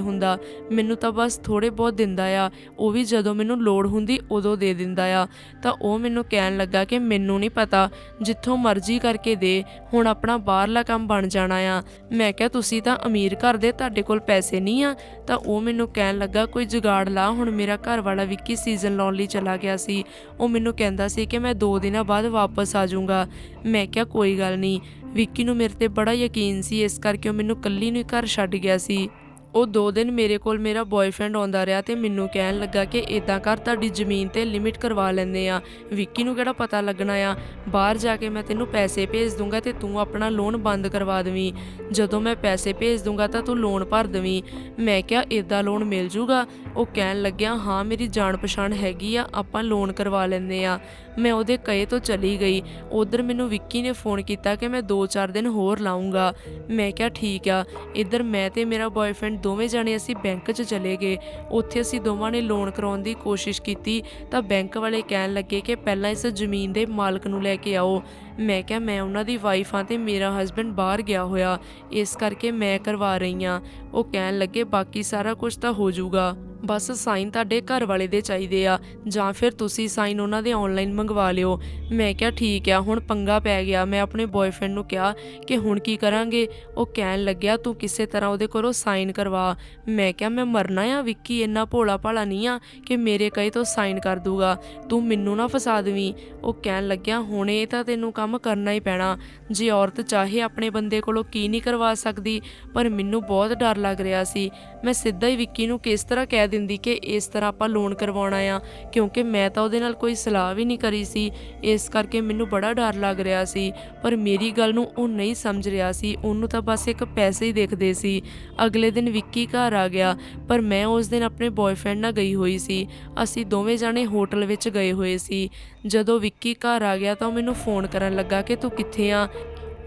ਹੁੰਦਾ। ਮੈਨੂੰ ਤਾਂ ਬਸ ਥੋੜੇ ਬਹੁਤ ਦਿੰਦਾ ਆ। ਉਹ ਵੀ ਜਦੋਂ ਮੈਨੂੰ ਲੋੜ ਹੁੰਦੀ ਉਦੋਂ ਦੇ ਦਿੰਦਾ ਆ। ਤਾਂ ਉਹ ਮੈਨੂੰ ਕਹਿਣ ਲੱਗਾ ਕਿ ਮੈਨੂੰ ਨਹੀਂ ਪਤਾ, ਜਿੱਥੋਂ ਮਰਜ਼ੀ ਕਰਕੇ ਦੇ, ਹੁਣ ਆਪਣਾ ਬਾਹਰਲਾ ਕੰਮ ਬਣ ਜਾਣਾ ਆ। ਮੈਂ ਕਿਹਾ, ਤੁਸੀਂ ਤਾਂ ਅਮੀਰ ਘਰ ਦੇ ਤੁਹਾਡੇ ਕੋਲ ਪੈਸੇ ਨਹੀਂ ਆ। ਤਾਂ ਉਹ ਮੈਨੂੰ ਕਹਿਣ ਲੱਗਾ, ਕੋਈ ਜੁਗਾੜ ਲਾ, ਹੁਣ ਮੇਰਾ ਘਰ ਵਾਲਾ ਵਿੱਕੀ ਸੀਜ਼ਨ ਲਾਉਣ ਲਈ ਚਲਾ ਗਿਆ ਸੀ। ਉਹ ਮੈਨੂੰ ਕਹਿੰਦਾ ਸੀ ਕਿ ਮੈਂ 2 ਦਿਨਾਂ ਬਾਅਦ ਵਾਪਸ ਆ ਜਾਊਂਗਾ। ਮੈਂ ਕਿਹਾ, ਕੋਈ ਗੱਲ ਨਹੀਂ। ਵਿੱਕੀ ਨੂੰ ਮੇਰੇ ਤੇ ਬੜਾ ਯਕੀਨ ਸੀ, ਇਸ ਕਰਕੇ ਉਹ ਮੈਨੂੰ ਕੱਲੀ ਨੂੰ ਘਰ ਛੱਡ ਗਿਆ ਸੀ। ਉਹ 2 ਦਿਨ ਮੇਰੇ ਕੋਲ ਮੇਰਾ ਬॉयਫ੍ਰੈਂਡ ਆਉਂਦਾ ਰਿਹਾ ਤੇ ਮੈਨੂੰ ਕਹਿਣ ਲੱਗਾ ਕਿ ਇਦਾਂ ਕਰ, ਤੁਹਾਡੀ ਜ਼ਮੀਨ ਤੇ ਲਿਮਿਟ ਕਰਵਾ ਲੈਂਦੇ ਆ ਵਿੱਕੀ ਨੂੰ ਕਿਹੜਾ ਪਤਾ ਲੱਗਣਾ ਆ? ਬਾਹਰ ਜਾ ਕੇ ਮੈਂ ਤੈਨੂੰ ਪੈਸੇ ਭੇਜ ਦੂੰਗਾ ਤੇ ਤੂੰ ਆਪਣਾ ਲੋਨ ਬੰਦ ਕਰਵਾ ਦੇਵੀਂ। ਜਦੋਂ ਮੈਂ ਪੈਸੇ ਭੇਜ ਦੂੰਗਾ ਤਾਂ ਤੂੰ ਲੋਨ ਭਰ ਦੇਵੀਂ। ਮੈਂ ਕਿਹਾ ਇਦਾਂ ਲੋਨ ਮਿਲ ਜੂਗਾ? ਉਹ ਕਹਿਣ ਲੱਗਿਆ, ਹਾਂ, ਮੇਰੀ ਜਾਣ ਪਛਾਣ ਹੈਗੀ ਆ, ਆਪਾਂ ਲੋਨ ਕਰਵਾ ਲੈਂਦੇ ਆ ਮੈਂ ਉਹਦੇ ਕਹੇ ਤੋਂ ਚਲੀ ਗਈ। ਉਧਰ ਮੈਨੂੰ ਵਿੱਕੀ ਨੇ ਫੋਨ ਕੀਤਾ ਕਿ ਮੈਂ 2-4 ਦਿਨ ਹੋਰ ਲਾਉਂਗਾ ਮੈਂ ਕਿਹਾ, ਠੀਕ ਆ, ਇੱਧਰ ਮੈਂ ਤੇ ਮੇਰਾ ਬॉयਫ੍ਰੈਂਡ ਦੋਵੇਂ ਜਣੇ ਅਸੀਂ ਬੈਂਕ 'ਚ ਚਲੇ ਗਏ। ਉੱਥੇ ਅਸੀਂ ਦੋਵਾਂ ਨੇ ਲੋਨ ਕਰਾਉਣ ਦੀ ਕੋਸ਼ਿਸ਼ ਕੀਤੀ ਤਾਂ ਬੈਂਕ ਵਾਲੇ ਕਹਿਣ ਲੱਗੇ ਕਿ ਪਹਿਲਾਂ ਇਸ ਜ਼ਮੀਨ ਦੇ ਮਾਲਕ ਨੂੰ ਲੈ ਕੇ ਆਓ। ਮੈਂ ਕਿਹਾ, ਮੈਂ ਉਹਨਾਂ ਦੀ ਵਾਈਫ ਹਾਂ ਤੇ ਮੇਰਾ ਹਸਬੰਡ ਬਾਹਰ ਗਿਆ ਹੋਇਆ। ਇਸ ਕਰਕੇ ਮੈਂ ਕਰਵਾ ਰਹੀ ਹਾਂ। ਉਹ ਕਹਿਣ ਲੱਗੇ, ਬਾਕੀ ਸਾਰਾ ਕੁਝ ਤਾਂ ਹੋ ਜਾਊਗਾ। ਬਸ ਸਾਈਨ ਤੁਹਾਡੇ ਘਰ ਵਾਲੇ ਦੇ ਚਾਹੀਦੇ ਆ। ਜਾਂ ਫਿਰ ਤੁਸੀਂ ਸਾਈਨ ਉਹਨਾਂ ਦੇ ਆਨਲਾਈਨ ਮੰਗਵਾ ਲਿਓ। ਮੈਂ ਕਿਹਾ, ਠੀਕ ਆ, ਹੁਣ ਪੰਗਾ ਪੈ ਗਿਆ। ਮੈਂ ਆਪਣੇ ਬॉयਫ੍ਰੈਂਡ ਨੂੰ ਕਿਹਾ ਕਿ, ਹੁਣ ਕੀ ਕਰਾਂਗੇ? ਉਹ ਕਹਿਣ ਲੱਗਿਆ, ਤੂੰ ਕਿਸੇ ਤਰ੍ਹਾਂ ਉਹਦੇ ਕੋਲੋਂ ਸਾਈਨ ਕਰਵਾ। ਮੈਂ ਕਿਹਾ, ਮੈਂ ਮਰਨਾ ਆ ਵਿੱਕੀ, ਇੰਨਾ ਭੋਲਾ ਭਾਲਾ ਨਹੀਂ ਆ ਕਿ ਮੇਰੇ ਕਹੇ ਤੋਂ ਸਾਈਨ ਕਰ ਦੂਗਾ ਤੂੰ ਮੈਨੂੰ ਨਾ ਫਸਾ ਦੇਵੀਂ। ਉਹ ਕਹਿਣ ਲੱਗਿਆ, ਹੁਣ ਇਹ ਤਾਂ ਤੈਨੂੰ ਕੰਮ ਕਰਨਾ ਹੀ ਪੈਣਾ। ਜੇ ਔਰਤ ਚਾਹੇ ਆਪਣੇ ਬੰਦੇ ਕੋਲੋਂ ਕੀ ਨਹੀਂ ਕਰਵਾ ਸਕਦੀ, ਪਰ ਮੈਨੂੰ ਬਹੁਤ ਡਰ ਲੱਗ ਰਿਹਾ ਸੀ। ਮੈਂ ਸਿੱਧਾ ਹੀ ਵਿੱਕੀ ਨੂੰ ਕਿਸ ਤਰ੍ਹਾਂ ਕਹਿ ਦਿੰਦੀ ਕਿ ਇਸ ਤਰ੍ਹਾਂ ਆਪਾਂ ਲੋਨ ਕਰਵਾਉਣਾ ਆ, ਕਿਉਂਕਿ ਮੈਂ ਤਾਂ ਉਹਦੇ ਨਾਲ ਕੋਈ ਸਲਾਹ ਵੀ ਨਹੀਂ ਕਰੀ ਸੀ। ਇਸ ਕਰਕੇ ਮੈਨੂੰ ਬੜਾ ਡਰ ਲੱਗ ਰਿਹਾ ਸੀ, ਪਰ ਮੇਰੀ ਗੱਲ ਨੂੰ ਉਹ ਨਹੀਂ ਸਮਝ ਰਿਹਾ ਸੀ। ਉਹਨੂੰ ਤਾਂ ਬਸ ਇੱਕ ਪੈਸੇ ਹੀ ਦੇਖਦੇ ਸੀ। ਅਗਲੇ ਦਿਨ ਵਿੱਕੀ ਘਰ ਆ ਗਿਆ, ਪਰ ਮੈਂ ਉਸ ਦਿਨ ਆਪਣੇ ਬॉयਫ੍ਰੈਂਡ ਨਾਲ ਗਈ ਹੋਈ ਸੀ। ਅਸੀਂ ਦੋਵੇਂ ਜਾਣੇ ਹੋਟਲ ਵਿੱਚ ਗਏ ਹੋਏ ਸੀ। ਜਦੋਂ ਵਿੱਕੀ ਘਰ ਆ ਗਿਆ ਤਾਂ ਉਹ ਮੈਨੂੰ ਫੋਨ ਕਰਨ ਲੱਗਾ ਕਿ ਤੂੰ ਕਿੱਥੇ ਆ?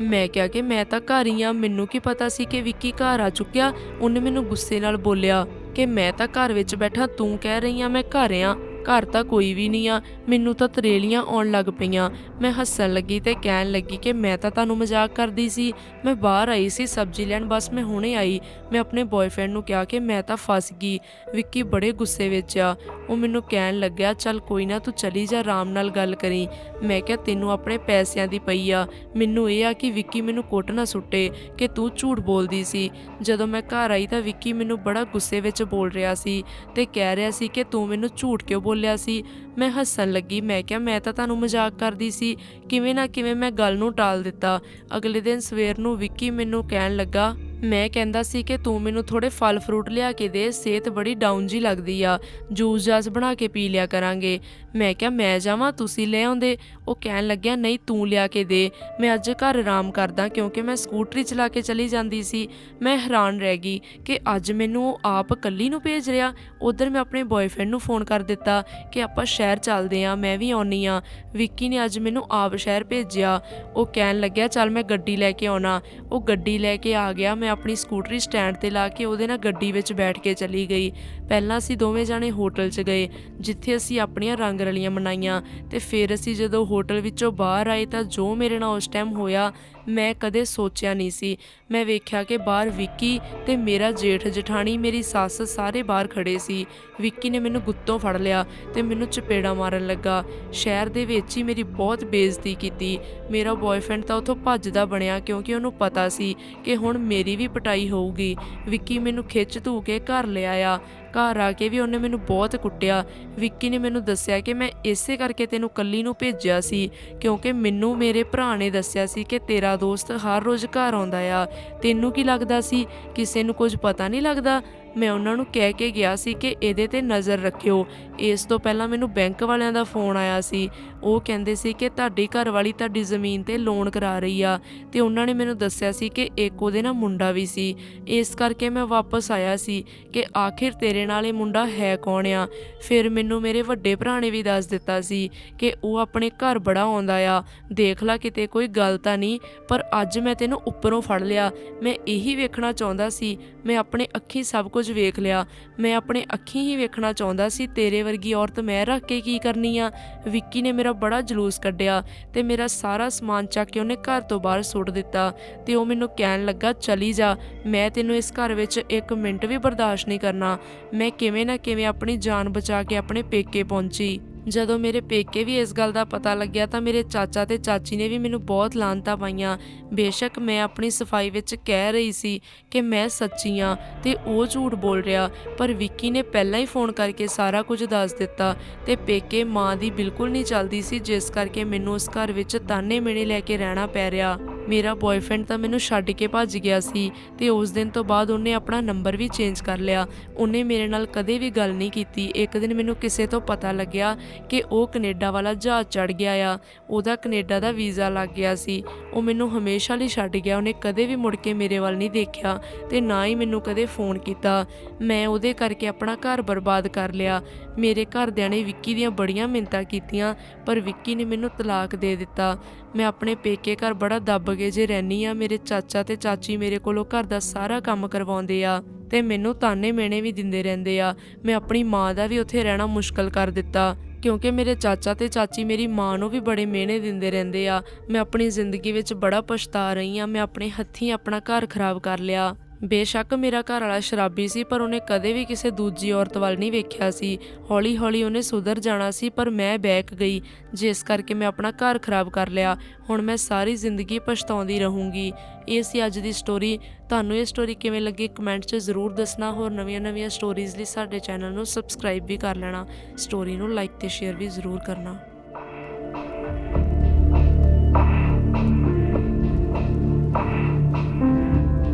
ਮੈਂ ਕਿਹਾ ਕਿ ਮੈਂ ਤਾਂ ਘਰ ਹੀ ਆ। ਮੈਨੂੰ ਕੀ ਪਤਾ ਸੀ ਕਿ ਵਿੱਕੀ ਘਰ ਆ ਚੁੱਕਿਆ। ਉਹਨੇ ਮੈਨੂੰ ਗੁੱਸੇ ਨਾਲ ਬੋਲਿਆ ਕਿ ਮੈਂ ਤਾਂ ਘਰ ਵਿੱਚ ਬੈਠਾ। ਤੂੰ ਕਹਿ ਰਹੀ ਆ, ਮੈਂ ਘਰ ਆ। ਘਰ ਤਾਂ ਕੋਈ ਵੀ ਨਹੀਂ ਆ। ਮੈਨੂੰ ਤਾਂ ਤਰੇਲੀਆਂ ਆਉਣ ਲੱਗ ਪਈਆਂ। ਮੈਂ ਹੱਸਣ ਲੱਗੀ ਤੇ ਕਹਿਣ ਲੱਗੀ ਕਿ ਮੈਂ ਤਾਂ ਤੁਹਾਨੂੰ ਮਜ਼ਾਕ ਕਰਦੀ ਸੀ। ਮੈਂ ਬਾਹਰ ਆਈ ਸੀ ਸਬਜ਼ੀ ਲੈਣ, ਬਸ ਮੈਂ ਹੁਣੇ ਆਈ। ਮੈਂ ਆਪਣੇ ਬॉयਫ੍ਰੈਂਡ ਨੂੰ ਕਿਹਾ ਕਿ ਮੈਂ ਤਾਂ ਫਸ ਗਈ। ਵਿੱਕੀ ਬੜੇ ਗੁੱਸੇ ਵਿੱਚ ਆ। ਉਹ ਮੈਨੂੰ ਕਹਿਣ ਲੱਗਿਆ, ਚੱਲ ਕੋਈ ਨਾ, ਤੂੰ ਚਲੀ ਜਾ, ਆਰਾਮ ਨਾਲ ਗੱਲ ਕਰੀ। ਮੈਂ ਕਿਹਾ, ਤੈਨੂੰ ਆਪਣੇ ਪੈਸਿਆਂ ਦੀ ਪਈ ਆ। ਮੈਨੂੰ ਇਹ ਆ ਕਿ ਵਿੱਕੀ ਮੈਨੂੰ ਕੁੱਟ ਨਾ ਸੁੱਟੇ ਕਿ ਤੂੰ ਝੂਠ ਬੋਲਦੀ ਸੀ। ਜਦੋਂ ਮੈਂ ਘਰ ਆਈ ਤਾਂ ਵਿੱਕੀ ਮੈਨੂੰ ਬੜਾ ਗੁੱਸੇ ਵਿੱਚ ਬੋਲ ਰਿਹਾ ਸੀ ਤੇ ਕਹਿ ਰਿਹਾ ਸੀ ਕਿ ਤੂੰ ਮੈਨੂੰ ਝੂਠ ਕਿਉਂ ਬੋਲ ਬੋਲਿਆ ਸੀ। ਮੈਂ ਹੱਸਣ ਲੱਗੀ। ਮੈਂ ਕਿਹਾ, ਮੈਂ ਤਾਂ ਤੁਹਾਨੂੰ ਮਜ਼ਾਕ ਕਰਦੀ ਸੀ। ਕਿਵੇਂ ਨਾ ਕਿਵੇਂ ਮੈਂ ਗੱਲ ਨੂੰ ਟਾਲ ਦਿੱਤਾ। ਅਗਲੇ ਦਿਨ ਸਵੇਰ ਨੂੰ ਵਿੱਕੀ ਮੈਨੂੰ ਕਹਿਣ ਲੱਗਾ ਮੈਂ ਕਹਿੰਦਾ ਸੀ ਕਿ ਤੂੰ ਮੈਨੂੰ ਥੋੜੇ ਫਲ ਫਰੂਟ ਲਿਆ ਕੇ ਦੇ, ਸਿਹਤ ਬੜੀ ਡਾਊਨ ਜੀ ਲੱਗਦੀ ਆ। ਜੂਸ ਜਾਸ ਬਣਾ ਕੇ ਪੀ ਲਿਆ ਕਰਾਂਗੇ। ਮੈਂ ਕਿਹਾ, ਮੈਂ ਜਾਵਾਂ, ਤੁਸੀਂ ਲੈ ਆਉਂਦੇ। ਉਹ ਕਹਿਣ ਲੱਗਿਆ, ਨਹੀਂ, ਤੂੰ ਲਿਆ ਕੇ ਦੇ। ਮੈਂ ਅੱਜ ਘਰ ਆਰਾਮ ਕਰਦਾ ਕਿਉਂਕਿ ਮੈਂ ਸਕੂਟਰੀ ਚਲਾ ਕੇ ਚਲੀ ਜਾਂਦੀ ਸੀ। ਮੈਂ ਹੈਰਾਨ ਰਹਿ ਗਈ ਕਿ ਅੱਜ ਮੈਨੂੰ ਉਹ ਆਪ ਕੱਲੀ ਨੂੰ ਭੇਜ ਰਿਹਾ। ਉਧਰ ਮੈਂ ਆਪਣੇ ਬॉयਫ੍ਰੈਂਡ ਨੂੰ ਫੋਨ ਕਰ ਦਿੱਤਾ ਕਿ ਆਪਾਂ ਸ਼ਹਿਰ ਚੱਲਦੇ ਆਂ, ਮੈਂ ਵੀ ਆਉਣੀ ਆ। ਵਿੱਕੀ ਨੇ ਅੱਜ ਮੈਨੂੰ ਆਪ ਸ਼ਹਿਰ ਭੇਜਿਆ। ਉਹ ਕਹਿਣ ਲੱਗਿਆ, ਚੱਲ ਮੈਂ ਗੱਡੀ ਲੈ ਕੇ ਆਉਣਾ। ਉਹ ਗੱਡੀ ਲੈ ਕੇ ਆ ਗਿਆ, ਮੈਂ ਆਪਣੀ ਸਕੂਟਰੀ ਸਟੈਂਡ ਤੇ ਲਾ ਕੇ ਉਹਦੇ ਨਾਲ ਗੱਡੀ ਵਿੱਚ ਬੈਠ ਕੇ ਚਲੀ ਗਈ। ਪਹਿਲਾਂ ਅਸੀਂ ਦੋਵੇਂ ਜਾਣੇ ਹੋਟਲ 'ਚ ਗਏ, ਜਿੱਥੇ ਅਸੀਂ ਆਪਣੀਆਂ ਰੰਗ ਰਲੀਆਂ ਮਨਾਈਆਂ ਤੇ ਫਿਰ ਅਸੀਂ ਜਦੋਂ ਹੋਟਲ ਵਿੱਚੋਂ ਬਾਹਰ ਆਏ ਤਾਂ ਜੋ ਮੇਰੇ ਨਾਲ ਉਸ ਟਾਈਮ ਹੋਇਆ ਮੈਂ ਕਦੇ ਸੋਚਿਆ ਨਹੀਂ ਸੀ। ਮੈਂ ਵੇਖਿਆ ਕਿ ਬਾਹਰ ਵਿੱਕੀ ਤੇ ਮੇਰਾ ਜੇਠ ਜਠਾਣੀ, ਮੇਰੀ ਸੱਸ ਸਾਰੇ ਬਾਹਰ ਖੜੇ ਸੀ। ਵਿੱਕੀ ਨੇ ਮੈਨੂੰ ਗੁੱਤੋਂ ਫੜ ਲਿਆ ਤੇ ਮੈਨੂੰ ਚਪੇੜਾ ਮਾਰਨ ਲੱਗਾ। ਸ਼ਹਿਰ ਦੇ ਵਿੱਚ ਹੀ ਮੇਰੀ ਬਹੁਤ ਬੇਇੱਜ਼ਤੀ ਕੀਤੀ। ਮੇਰਾ ਬॉयਫ੍ਰੈਂਡ ਤਾਂ ਉਥੋਂ ਭੱਜਦਾ ਬਣਿਆ ਕਿਉਂਕਿ ਉਹਨੂੰ ਪਤਾ ਸੀ ਕਿ ਹੁਣ ਮੇਰੀ ਵੀ ਪਟਾਈ ਹੋਊਗੀ। ਵਿੱਕੀ ਮੈਨੂੰ ਖਿੱਚ ਧੂ ਕੇ ਘਰ ਲਿਆਇਆ ਘਰ ਆ ਕੇ ਵੀ ਉਹਨੇ ਮੈਨੂੰ ਬਹੁਤ ਕੁੱਟਿਆ। ਵਿੱਕੀ ਨੇ ਮੈਨੂੰ ਦੱਸਿਆ ਕਿ ਮੈਂ ਇਸੇ ਕਰਕੇ ਤੈਨੂੰ ਕੱਲੀ ਨੂੰ ਭੇਜਿਆ ਸੀ, ਕਿਉਂਕਿ ਮੈਨੂੰ ਮੇਰੇ ਭਰਾ ਨੇ ਦੱਸਿਆ ਸੀ ਕਿ ਤੇਰਾ ਦੋਸਤ ਹਰ ਰੋਜ਼ ਘਰ ਆਉਂਦਾ ਆ। ਤੈਨੂੰ ਕੀ ਲੱਗਦਾ ਸੀ? ਕਿਸੇ ਨੂੰ ਕੁਝ ਪਤਾ ਨਹੀਂ ਲੱਗਦਾ? ਮੈਂ ਉਹਨਾਂ ਨੂੰ ਕਹਿ ਕੇ ਗਿਆ ਸੀ ਕਿ ਇਹਦੇ ਤੇ ਨਜ਼ਰ ਰੱਖਿਓ। ਇਸ ਤੋਂ ਪਹਿਲਾਂ ਮੈਨੂੰ ਬੈਂਕ ਵਾਲਿਆਂ ਦਾ ਫੋਨ ਆਇਆ ਸੀ। ਉਹ ਕਹਿੰਦੇ ਸੀ ਕਿ ਤੁਹਾਡੀ ਘਰ ਵਾਲੀ ਤੁਹਾਡੀ ਜ਼ਮੀਨ ਤੇ ਲੋਨ ਕਰਾ ਰਹੀ ਆ ਤੇ ਉਹਨਾਂ ਨੇ ਮੈਨੂੰ ਦੱਸਿਆ ਸੀ ਕਿ ਇੱਕ ਉਹਦੇ ਨਾਲ ਮੁੰਡਾ ਵੀ ਸੀ। ਇਸ ਕਰਕੇ ਮੈਂ ਵਾਪਸ ਆਇਆ ਸੀ ਕਿ ਆਖਿਰ ਤੇਰੇ ਨਾਲ ਇਹ ਮੁੰਡਾ ਹੈ ਕੌਣ ਆ? ਫਿਰ ਮੈਨੂੰ ਮੇਰੇ ਵੱਡੇ ਭਰਾ ਨੇ ਵੀ ਦੱਸ ਦਿੱਤਾ ਸੀ ਕਿ ਉਹ ਆਪਣੇ ਘਰ ਬੜਾ ਆਉਂਦਾ ਆ। ਦੇਖ ਲੈ ਕਿਤੇ ਕੋਈ ਗੱਲ ਤਾਂ ਨਹੀਂ, ਪਰ ਅੱਜ ਮੈਂ ਤੈਨੂੰ ਉੱਪਰੋਂ ਫੜ ਲਿਆ। ਮੈਂ ਇਹੀ ਵੇਖਣਾ ਚਾਹੁੰਦਾ ਸੀ। ਮੈਂ ਆਪਣੇ ਅੱਖੀਂ ਸਭ ਕੁਝ ਵੇਖ ਲਿਆ। ਮੈਂ ਆਪਣੇ ਅੱਖੀਂ ਹੀ ਵੇਖਣਾ ਚਾਹੁੰਦਾ ਸੀ, ਤੇਰੇ ਵਰਗੀ ਔਰਤ ਮੈਂ ਰੱਖ ਕੇ ਕੀ ਕਰਨੀ ਆ? ਵਿੱਕੀ ਨੇ ਮੇਰਾ ਬੜਾ ਜਲੂਸ ਕੱਢਿਆ ਤੇ ਮੇਰਾ ਸਾਰਾ ਸਮਾਨ ਚੱਕ ਕੇ ਉਹਨੇ ਘਰ ਤੋਂ ਬਾਹਰ ਸੁੱਟ ਦਿੱਤਾ ਤੇ ਉਹ ਮੈਨੂੰ ਕਹਿਣ ਲੱਗਾ, ਚਲੀ ਜਾ, ਮੈਂ ਤੈਨੂੰ ਇਸ ਘਰ ਵਿੱਚ ਇੱਕ ਮਿੰਟ ਵੀ ਬਰਦਾਸ਼ਤ ਨਹੀਂ ਕਰਨਾ। ਮੈਂ ਕਿਵੇਂ ਨਾ ਕਿਵੇਂ ਆਪਣੀ ਜਾਨ ਬਚਾ ਕੇ ਆਪਣੇ ਪੇਕੇ ਪਹੁੰਚੀ। ਜਦੋਂ ਮੇਰੇ ਪੇਕੇ ਵੀ ਇਸ ਗੱਲ ਦਾ ਪਤਾ ਲੱਗਿਆ ਤਾਂ ਮੇਰੇ ਚਾਚਾ ਤੇ ਚਾਚੀ ਨੇ ਵੀ ਮੈਨੂੰ ਬਹੁਤ ਲਾਂਤਾਂ ਪਾਈਆਂ। ਬੇਸ਼ੱਕ ਮੈਂ ਆਪਣੀ ਸਫ਼ਾਈ ਵਿੱਚ ਕਹਿ ਰਹੀ ਸੀ ਕਿ ਮੈਂ ਸੱਚੀ ਹਾਂ ਤੇ ਉਹ ਝੂਠ ਬੋਲ ਰਿਹਾ, ਪਰ ਵਿੱਕੀ ਨੇ ਪਹਿਲਾਂ ਹੀ ਫੋਨ ਕਰਕੇ ਸਾਰਾ ਕੁਝ ਦੱਸ ਦਿੱਤਾ ਤੇ ਪੇਕੇ ਮਾਂ ਦੀ ਬਿਲਕੁਲ ਨਹੀਂ ਚੱਲਦੀ ਸੀ, ਜਿਸ ਕਰਕੇ ਮੈਨੂੰ ਉਸ ਘਰ ਵਿੱਚ ਤਾਨੇ ਮੇਣੇ ਲੈ ਕੇ ਰਹਿਣਾ ਪੈ ਰਿਹਾ। ਮੇਰਾ ਬॉयਫ੍ਰੈਂਡ ਤਾਂ ਮੈਨੂੰ ਛੱਡ ਕੇ ਭੱਜ ਗਿਆ ਸੀ ਤੇ ਉਸ ਦਿਨ ਤੋਂ ਬਾਅਦ ਉਹਨੇ ਆਪਣਾ ਨੰਬਰ ਵੀ ਚੇਂਜ ਕਰ ਲਿਆ। ਉਹਨੇ ਮੇਰੇ ਨਾਲ ਕਦੇ ਵੀ ਗੱਲ ਨਹੀਂ ਕੀਤੀ। ਇੱਕ ਦਿਨ ਮੈਨੂੰ ਕਿਸੇ ਤੋਂ ਪਤਾ ਲੱਗਿਆ ਕਿ ਉਹ ਕੈਨੇਡਾ ਵਾਲਾ ਜਹਾਜ਼ ਚੜ ਗਿਆ ਆ। ਉਹਦਾ ਕੈਨੇਡਾ ਦਾ ਵੀਜ਼ਾ ਲੱਗ ਗਿਆ ਸੀ। ਉਹ ਮੈਨੂੰ ਹਮੇਸ਼ਾ ਲਈ ਛੱਡ ਗਿਆ। ਉਹਨੇ ਕਦੇ ਵੀ ਮੁੜ ਕੇ ਮੇਰੇ ਵੱਲ ਨਹੀਂ ਦੇਖਿਆ ਤੇ ਨਾ ਹੀ ਮੈਨੂੰ ਕਦੇ ਫੋਨ ਕੀਤਾ। ਮੈਂ ਉਹਦੇ ਕਰਕੇ ਆਪਣਾ ਘਰ ਬਰਬਾਦ ਕਰ ਲਿਆ। ਮੇਰੇ ਘਰਦਿਆਂ ਨੇ ਵਿੱਕੀ ਦੀਆਂ ਬੜੀਆਂ ਮਿੰਨਤਾਂ ਕੀਤੀਆਂ, ਪਰ ਵਿੱਕੀ ਨੇ ਮੈਨੂੰ ਤਲਾਕ ਦੇ ਦਿੱਤਾ। ਮੈਂ ਆਪਣੇ ਪੇਕੇ ਘਰ ਬੜਾ ਦੱਬ ਕੇ ਜੇ ਰਹਿਨੀ ਆ, ਮੇਰੇ ਚਾਚਾ ਤੇ ਚਾਚੀ ਮੇਰੇ ਕੋਲੋਂ ਘਰ ਦਾ ਸਾਰਾ ਕੰਮ ਕਰਵਾਉਂਦੇ ਆ ਤੇ ਮੈਨੂੰ ਤਾਨੇ ਮੇਣੇ ਵੀ ਦਿੰਦੇ ਰਹਿੰਦੇ ਆ। ਮੈਂ ਆਪਣੀ ਮਾਂ ਦਾ ਵੀ ਉੱਥੇ ਰਹਿਣਾ ਮੁਸ਼ਕਲ ਕਰ ਦਿੱਤਾ, ਕਿਉਂਕਿ ਮੇਰੇ ਚਾਚਾ ਤੇ ਚਾਚੀ ਮੇਰੀ ਮਾਂ ਨੂੰ ਵੀ ਬੜੇ ਮਿਹਣੇ ਦਿੰਦੇ ਰਹਿੰਦੇ ਆ। ਮੈਂ ਆਪਣੀ ਜ਼ਿੰਦਗੀ ਵਿੱਚ ਬੜਾ ਪਛਤਾ ਰਹੀ ਆ, ਮੈਂ ਆਪਣੇ ਹੱਥੀਂ ਆਪਣਾ ਘਰ ਖਰਾਬ ਕਰ ਲਿਆ। ਬੇਸ਼ੱਕ ਮੇਰਾ ਘਰ ਵਾਲਾ ਸ਼ਰਾਬੀ ਸੀ, ਪਰ ਉਹਨੇ ਕਦੇ ਵੀ ਕਿਸੇ ਦੂਜੀ ਔਰਤ ਵੱਲ ਨਹੀਂ ਵੇਖਿਆ ਸੀ। ਹੌਲੀ-ਹੌਲੀ ਉਹਨੇ ਸੁਧਰ ਜਾਣਾ ਸੀ, ਪਰ ਮੈਂ ਬੈਕ ਗਈ, ਜਿਸ ਕਰਕੇ ਮੈਂ ਆਪਣਾ ਘਰ ਖਰਾਬ ਕਰ ਲਿਆ। ਹੁਣ ਮੈਂ ਸਾਰੀ ਜ਼ਿੰਦਗੀ ਪਛਤਾਉਂਦੀ ਰਹੂੰਗੀ। ਇਹ ਸੀ ਅੱਜ ਦੀ ਸਟੋਰੀ ਤੁਹਾਨੂੰ ਇਹ ਸਟੋਰੀ ਕਿਵੇਂ ਲੱਗੀ ਕਮੈਂਟ 'ਚ ਜ਼ਰੂਰ ਦੱਸਣਾ। ਹੋਰ ਨਵੀਆਂ-ਨਵੀਆਂ ਸਟੋਰੀਜ਼ ਲਈ ਸਾਡੇ ਚੈਨਲ ਨੂੰ ਸਬਸਕ੍ਰਾਈਬ ਵੀ ਕਰ ਲੈਣਾ। ਸਟੋਰੀ ਨੂੰ ਲਾਈਕ ਤੇ ਸ਼ੇਅਰ ਵੀ ਜ਼ਰੂਰ ਕਰਨਾ।